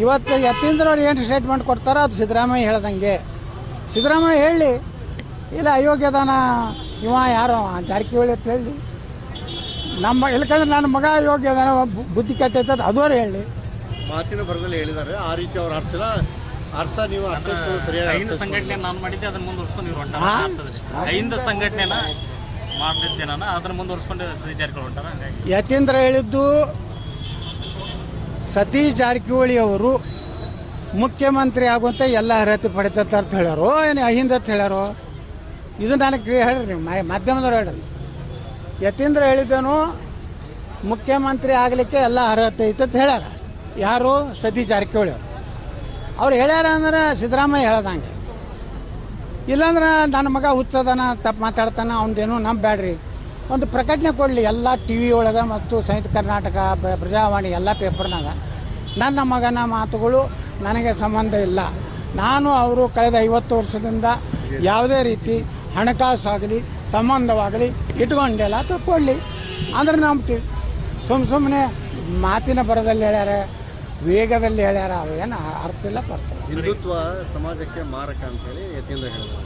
ಇವತ್ತು ಯತೀಂದ್ರ ಅವ್ರು ಏನು ಸ್ಟೇಟ್ಮೆಂಟ್ ಕೊಡ್ತಾರೋ ಅದು ಸಿದ್ದರಾಮಯ್ಯ ಹೇಳ್ದಂಗೆ. ಸಿದ್ದರಾಮಯ್ಯ ಹೇಳಿ, ಇಲ್ಲ, ಅಯೋಗ್ಯದಾನ, ಇವ ಯಾರೋ? ಜಾರಕಿಹೊಳಿ ಅಂತ ಹೇಳಿ. ನಮ್ಮ ಹೇಳ್ಕಂದ್ರೆ ನನ್ನ ಮಗ ಯೋಗ್ಯ ಬು- ಬುದ್ಧಿ ಕೆಟ್ಟೈತದ ಅದು ಅವರು ಹೇಳಿ. ಮಾತಿನ ಬರದಲ್ಲಿ ಹೇಳಿದ್ದಾರೆ. ಆ ರೀತಿ ಅವ್ರ ಅರ್ಥ ಇಲ್ಲ. ಅರ್ಥ ನೀವು ಅರ್ಥಿಸ್ಕೊಂಡು ಸರಿಯಾಗಿ ಐಂದ ಸಂಘಟನೆ ನಾನು ಮಾಡಿದ್ದೆ ಅದನ್ನ ಮುಂದುವರ್ಸ್ಕೊಂಡು ಇವ್ರು ಹೊಂಟಾರ? ಆಗ್ತದ್ರಿ ಐದು ಸಂಘಟನೆನ ಮಾಡಿದ್ದೆ ನಾನು ಅದನ್ನ ಮುಂದುವರ್ಸ್ಕೊಂಡು ಸತೀಶ್ ಜಾರಕಿಹೊಳಿ ಹೊಂಟಾರ ಹಂಗಾಗಿ. ಯತೀಂದ್ರ ಹೇಳಿದ್ದು ಸತೀಶ್ ಜಾರಕಿಹೊಳಿ ಅವರು ಮುಖ್ಯಮಂತ್ರಿ ಆಗುವಂತ ಎಲ್ಲ ಅರ್ಹತೆ ಪಡಿತತ್ತ ಅಂತ ಹೇಳ್ಯಾರೋ ಏನು ಅಹಿಂದ ಅಂತ ಹೇಳ್ಯಾರೋ ಇದು ನನಗೆ ಹೇಳ್ರಿ ನೀವು ಮಾ- ಮಾಧ್ಯಮದವ್ರು ಹೇಳ್ರಿ. ಯತೀಂದ್ರ ಹೇಳಿದ್ದನು ಮುಖ್ಯಮಂತ್ರಿ ಆಗಲಿಕ್ಕೆ ಎಲ್ಲ ಅರ್ಹತೆ ಐತೆ ಅಂತ ಹೇಳ್ಯಾರ. ಯಾರು? ಸತೀಶ್ ಜಾರಕಿಹೊಳಿ ಅವರು. ಅವ್ರು ಹೇಳ್ಯಾರ ಅಂದ್ರೆ ಸಿದ್ದರಾಮಯ್ಯ ಹೇಳ್ದಂಗೆ. ಇಲ್ಲಾಂದ್ರೆ ನನ್ನ ಮಗ ಹುಚ್ಚದನ, ತಪ್ಪು ಮಾತಾಡ್ತಾನೆ, ಅವನದೇನು ಬ್ಯಾಡ್ರಿ. ಒಂದು ಪ್ರಕಟಣೆ ಕೊಡಲಿ ಎಲ್ಲ ಟಿ ವಿ ಒಳಗೆ ಮತ್ತು ಸಂಯುಕ್ತ ಕರ್ನಾಟಕ ಪ್ರಜಾವಾಣಿ ಎಲ್ಲ ಪೇಪರ್ನಾಗ. ನನ್ನ ಮಗನ ಮಾತುಗಳು ನನಗೆ ಸಂಬಂಧ ಇಲ್ಲ. ನಾನು ಅವರು ಕಳೆದ ಐವತ್ತು ವರ್ಷದಿಂದ ಯಾವುದೇ ರೀತಿ ಹಣಕಾಸಾಗಲಿ ಸಂಬಂಧವಾಗಲಿ ಇಟ್ಕೊಂಡೆಲ್ಲ ಕೊಡಲಿ ಅಂದ್ರೆ ನಂಬ್ತೀವಿ ಸುಮ್ ಸುಮ್ಮನೆ ಮಾತಿನ ಬರದಲ್ಲಿ ಹೇಳ್ಯಾರ ವೇಗದಲ್ಲಿ ಹೇಳ್ಯಾರ ಅವೇನು ಅರ್ಥ ಇಲ್ಲ ಬರ್ತಾರೆ ಹಿಂದುತ್ವ ಸಮಾಜಕ್ಕೆ ಮಾರಕ ಅಂತ ಹೇಳಿ ಯತೀಂದ್ರ ಹೇಳಿದ್ರು.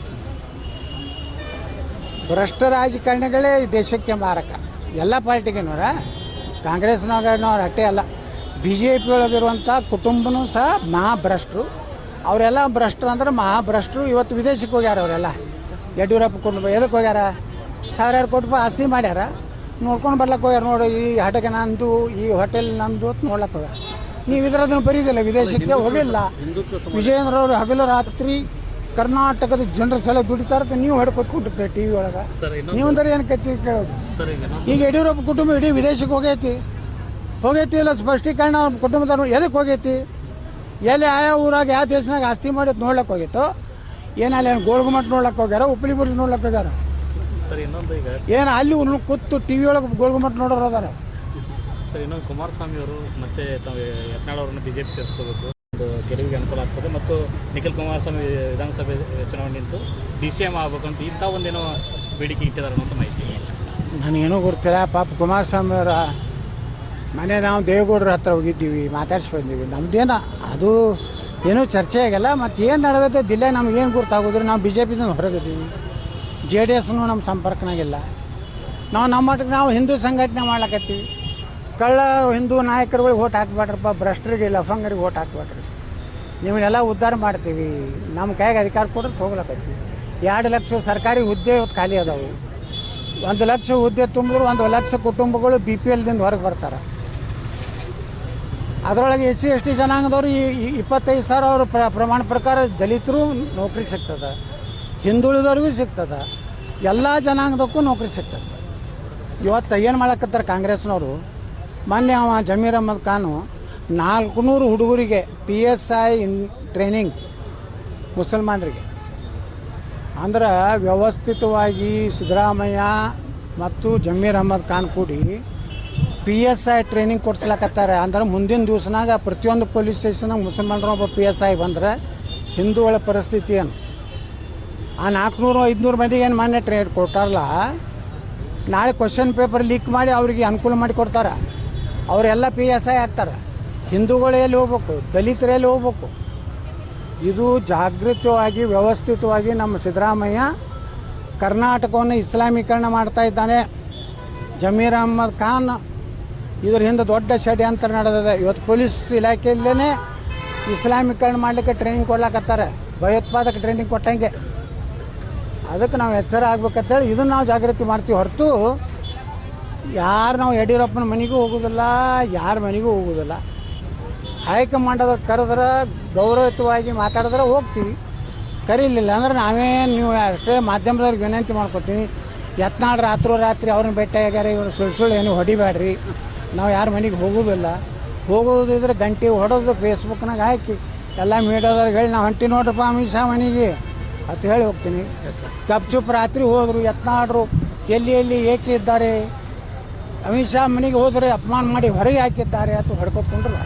ಭ್ರಷ್ಟ ರಾಜಕಾರಣಿಗಳೇ ಈ ದೇಶಕ್ಕೆ ಮಾರಕ. ಎಲ್ಲ ಪಾರ್ಟಿಗೆನವ್ರ? ಕಾಂಗ್ರೆಸ್ನಾಗನವ್ರು ಅಟ್ಟೆ ಅಲ್ಲ. ಬಿ ಜೆ ಪಿ ಒಳಗಿರುವಂಥ ಕುಟುಂಬನೂ ಸಹ ಮಹಾಭ್ರಷ್ಟರು. ಅವರೆಲ್ಲ ಭ್ರಷ್ಟರು ಅಂದ್ರೆ ಮಹಾಭ್ರಷ್ಟರು ಇವತ್ತು ವಿದೇಶಕ್ಕೆ ಹೋಗ್ಯಾರ ಅವರೆಲ್ಲ. ಯಡಿಯೂರಪ್ಪ ಕುಟುಂಬ ಎದಕ್ಕೆ ಹೋಗ್ಯಾರ? ಸಾವಿರಾರು ಕೋಟಿ ರೂಪಾಯಿ ಆಸ್ತಿ ಮಾಡ್ಯಾರ. ನೋಡ್ಕೊಂಡು ಬರ್ಲಕ್ಕೆ ಹೋಗ್ಯಾರ ನೋಡಿ ಈ ಹಟಗೆ ನಂದು ಈ ಹೋಟೆಲ್ ನಂದು ಅಂತ ನೋಡ್ಲಕ್ಕೆ ಹೋಗ್ಯಾರ. ನೀವು ಇದ್ರದನ್ನು ಬರೀದಿಲ್ಲ ವಿದೇಶಕ್ಕೆ ಹೋಗಿಲ್ಲ. ವಿಜಯೇಂದ್ರ ಅವರು ಹಗಲು ರಾತ್ರಿ ಕರ್ನಾಟಕದ ಜನರ ಸಲ ದುಡಿತಾರ ನೀವು ಹೊಡ್ಕೊಟ್ಕೊಂಡಿರ್ತೀರಿ ಟಿ ವಿ ಒಳಗೆ. ನೀವು ಅಂದ್ರೆ ಏನು ಕತ್ತಿ ಕೇಳೋದು? ಈಗ ಯಡಿಯೂರಪ್ಪ ಕುಟುಂಬ ಇಡೀ ವಿದೇಶಕ್ಕೆ ಹೋಗೈತಿ. ಹೋಗೈತಿ ಇಲ್ಲ ಸ್ಪಷ್ಟೀಕರಣ ಕುಟುಂಬದವ್ರು ಎದಕ್ಕೆ ಹೋಗೈತಿ? ಎಲ್ಲಿ ಆಯಾ ಊರಾಗ ಯಾವ ದೇಶನಾಗ ಆಸ್ತಿ ಮಾಡಿ ನೋಡ್ಲಕ್ಕೆ ಹೋಗಿತ್ತು. ಏನಲ್ಲಿ ಏನು ಗೋಳ್ಗುಮಟ್ ನೋಡ್ಲಕ್ಕೆ ಹೋಗ್ಯಾರ ಉಪ್ಪಲಿ ಬುರ್ಜ್ ನೋಡ್ಲಕ್ಕೆ ಹೋಗ್ಯಾರ. ಸರ್ ಇನ್ನೊಂದು ಈಗ. ಏನು ಅಲ್ಲಿ ಕೂತು ಟಿ ವಿ ಒಳಗೆ ಗೋಳ್ಗುಮಟ್ ನೋಡೋರು ಅದಾರ. ಸರ್ ಇನ್ನೊಂದು ಕುಮಾರಸ್ವಾಮಿ ಅವರು ಮತ್ತೆ ತಾವು ಯತ್ನಾಳ್ ಅವರನ್ನು ಬಿ ಜೆ ಪಿ ಸೇರಿಸ್ಕೋಬೇಕು. ಒಂದು ಗೆಲುವಿಗೆ ಅನುಕೂಲ ಆಗ್ತದೆ ಮತ್ತು ನಿಖಿಲ್ ಕುಮಾರಸ್ವಾಮಿ ವಿಧಾನಸಭೆ ಚುನಾವಣೆ ನಿಂತು ಡಿ ಸಿ ಎಂ ಆಗಬೇಕು ಅಂತ ಇಂಥ ಒಂದೇನೋ ಬೇಡಿಕೆ ಇಟ್ಟಿದ್ದಾರೆ ಅಂತ ಮಾಹಿತಿ. ನನಗೇನೂ ಗೊತ್ತಿಲ್ಲ ಪಾಪ ಕುಮಾರಸ್ವಾಮಿ ಅವರ ಮನೆ ನಾವು ದೇವೇಗೌಡರ ಹತ್ರ ಹೋಗಿದ್ದೀವಿ ಮಾತಾಡ್ಸಿ ಬಂದೀವಿ ನಮ್ದೇನ ಅದು ಏನೂ ಚರ್ಚೆ ಆಗಲ್ಲ ಮತ್ತು ಏನು ನಡೆದೈತೆ ದಿಲ್ಲ ನಮಗೇನು ಗೊತ್ತಾಗೋದ್ರೆ ನಾವು ಬಿ ಜೆ ಪಿದಿಂದ ಹೊರಗಿದ್ದೀವಿ. ಜೆ ಡಿ ಎಸ್ನು ನಮ್ಮ ಸಂಪರ್ಕನಾಗಿಲ್ಲ. ನಾವು ನಮ್ಮ ಮಟ್ಟಿಗೆ ನಾವು ಹಿಂದೂ ಸಂಘಟನೆ ಮಾಡ್ಲಕತ್ತೀವಿ. ಕಳ್ಳ ಹಿಂದೂ ನಾಯಕರುಗಳಿಗೆ ಓಟ್ ಹಾಕ್ಬೇಡ್ರಪ್ಪ, ಭ್ರಷ್ಟರಿಗೆ ಲಫಂಗರಿಗೆ ಓಟ್ ಹಾಕ್ಬೇಡ್ರಿ. ನಿಮ್ಮನ್ನೆಲ್ಲ ಉದ್ಧಾರ ಮಾಡ್ತೀವಿ. ನಮ್ಮ ಕೈಗೆ ಅಧಿಕಾರ ಕೊಡೋದು ಹೋಗ್ಲಕತ್ತೀವಿ ಎರಡು ಲಕ್ಷ ಸರ್ಕಾರಿ ಹುದ್ದೆ ಇವತ್ತು ಖಾಲಿ ಅದಾವು. ಒಂದು ಲಕ್ಷ ಹುದ್ದೆ ತುಂಬಿದ್ರು, ಒಂದು ಲಕ್ಷ ಕುಟುಂಬಗಳು ಬಿ ಪಿ ಎಲ್ದಿಂದ ಹೊರಗೆ ಬರ್ತಾರೆ. ಅದರೊಳಗೆ ಎಸ್ ಸಿ, ಎಸ್ ಟಿ ಜನಾಂಗದವ್ರು ಈ ಇಪ್ಪತ್ತೈದು ಸಾವಿರ ಅವ್ರ ಪ್ರ ಪ್ರಮಾಣ ಪ್ರಕಾರ ದಲಿತರು ನೌಕರಿ ಸಿಗ್ತದೆ. ಹಿಂದುಳಿದವ್ರಿಗೂ ಸಿಗ್ತದೆ. ಎಲ್ಲ ಜನಾಂಗದಕ್ಕೂ ನೌಕರಿ ಸಿಗ್ತದೆ. ಇವತ್ತು ಏನು ಮಾಡಕತ್ತಾರೆ ಕಾಂಗ್ರೆಸ್ನವರು? ಮೊನ್ನೆ ಅವ ಜಮೀರ್ ಅಹಮದ್ ಖಾನು ನಾಲ್ಕುನೂರು ಹುಡುಗರಿಗೆ P S I in training ಮುಸಲ್ಮಾನರಿಗೆ. ಅಂದ್ರೆ ವ್ಯವಸ್ಥಿತವಾಗಿ ಸಿದ್ದರಾಮಯ್ಯ ಮತ್ತು ಜಮೀರ್ ಅಹಮದ್ ಖಾನ್ ಕೂಡಿ ಪಿ ಎಸ್ ಐ ಟ್ರೈನಿಂಗ್ ಕೊಡ್ಸ್ಲಕತ್ತಾರೆ. ಅಂದ್ರೆ ಮುಂದಿನ ದಿವ್ಸನಾಗ ಪ್ರತಿಯೊಂದು ಪೊಲೀಸ್ ಸ್ಟೇಷನಾಗ ಮುಸಲ್ಮಾನರು ಒಬ್ಬ ಪಿ ಎಸ್ ಐ ಬಂದ್ರೆ ಹಿಂದೂಗಳ ಪರಿಸ್ಥಿತಿ ಏನು? ಆ ನಾಲ್ಕುನೂರು ಐದುನೂರು ಮಂದಿಗೆ ಏನು ಮಾನ್ಯ ಟ್ರೈನ್ ಕೊಟ್ಟಾರಲ್ಲ, ನಾಳೆ ಕ್ವಶನ್ ಪೇಪರ್ ಲೀಕ್ ಮಾಡಿ ಅವರಿಗೆ ಅನುಕೂಲ ಮಾಡಿ ಕೊಡ್ತಾರೆ. ಅವರೆಲ್ಲ ಪಿ ಎಸ್ ಐ ಆಗ್ತಾರೆ ಹಿಂದೂಗಳು ಎಲ್ಲಿ ಹೋಗ್ಬೇಕು? ದಲಿತರು ಎಲ್ಲಿ ಹೋಗ್ಬೇಕು? ಇದು ಜಾಗೃತವಾಗಿ, ವ್ಯವಸ್ಥಿತವಾಗಿ ನಮ್ಮ ಸಿದ್ದರಾಮಯ್ಯ ಕರ್ನಾಟಕವನ್ನು ಇಸ್ಲಾಮೀಕರಣ ಮಾಡ್ತಾ ಇದ್ದಾನೆ. ಜಮೀರ್ ಅಹಮದ್ ಖಾನ್ ಇದ್ರ ಹಿಂದೆ ದೊಡ್ಡ ಷಡ್ಯಂತ್ರ ನಡೆದಿದೆ. ಇವತ್ತು ಪೊಲೀಸ್ ಇಲಾಖೆಯಲ್ಲೇ ಇಸ್ಲಾಮೀಕರಣ ಮಾಡಲಿಕ್ಕೆ ಟ್ರೈನಿಂಗ್ ಕೊಡ್ಲಾಕತ್ತಾರೆ. ಭಯೋತ್ಪಾದಕ ಟ್ರೈನಿಂಗ್ ಕೊಟ್ಟಂಗೆ. ಅದಕ್ಕೆ ನಾವು ಎಚ್ಚರ ಆಗ್ಬೇಕಂತೇಳಿ ಇದನ್ನು ನಾವು ಜಾಗೃತಿ ಮಾಡ್ತೀವಿ. ಹೊರತು ಯಾರು ನಾವು ಯಡಿಯೂರಪ್ಪನ ಮನೆಗೂ ಹೋಗೋದಿಲ್ಲ, ಯಾರ ಮನೆಗೂ ಹೋಗೋದಿಲ್ಲ. ಹೈಕಮಾಂಡದ್ರ ಕರೆದ್ರೆ ಗೌರವಯುತವಾಗಿ ಮಾತಾಡಿದ್ರೆ ಹೋಗ್ತೀವಿ. ಕರೀಲಿಲ್ಲ ಅಂದ್ರೆ ನಾವೇನು ನೀವು ಅಷ್ಟೇ ಮಾಧ್ಯಮದವ್ರಿಗೆ ವಿನಂತಿ ಮಾಡ್ಕೊತೀನಿ ಯತ್ನಾಡ್ ರಾತ್ರೋ ರಾತ್ರಿ ಅವ್ರನ್ನ ಭೇಟಿಯಾಗ್ಯಾರ, ಇವ್ರು ಸುಳ್ಳು ಸುಳ್ಳು ಏನು ಹೊಡಿಬೇಡ್ರಿ ನಾವು ಯಾರ ಮನೆಗೆ ಹೋಗೋದಿಲ್ಲ. ಹೋಗೋದಿದ್ರೆ ಗಂಟೆ ಹೊಡೆದು ಫೇಸ್ಬುಕ್ನಾಗ ಹಾಕಿ. ಎಲ್ಲ ಮೀಡಿಯಾದವ್ರಿಗೆ ಹೇಳಿ ನಾವು ಹೊಂಟಿ ನೋಡ್ರಪ್ಪ ಅಮಿತ್ ಶಾ ಮನೆಗೆ. ಅಂತ ಹೇಳಿ ಹೋಗ್ತೀನಿ. ಚಪ್ ಚುಪ್ ರಾತ್ರಿ ಹೋದರು ಎತ್ನಾಡ್ರು ಎಲ್ಲಿ ಎಲ್ಲಿ ಏಕೆ ಇದ್ದಾರೆ? ಅಮಿತ್ ಶಾ ಮನೆಗೆ ಹೋದರೆ ಅಪಮಾನ ಮಾಡಿ ಹೊರಗೆ ಹಾಕಿದ್ದಾರೆ ಅಥವಾ ಹೊಡ್ಕೊಟ್ಕೊಂಡ್ರಲ್ಲ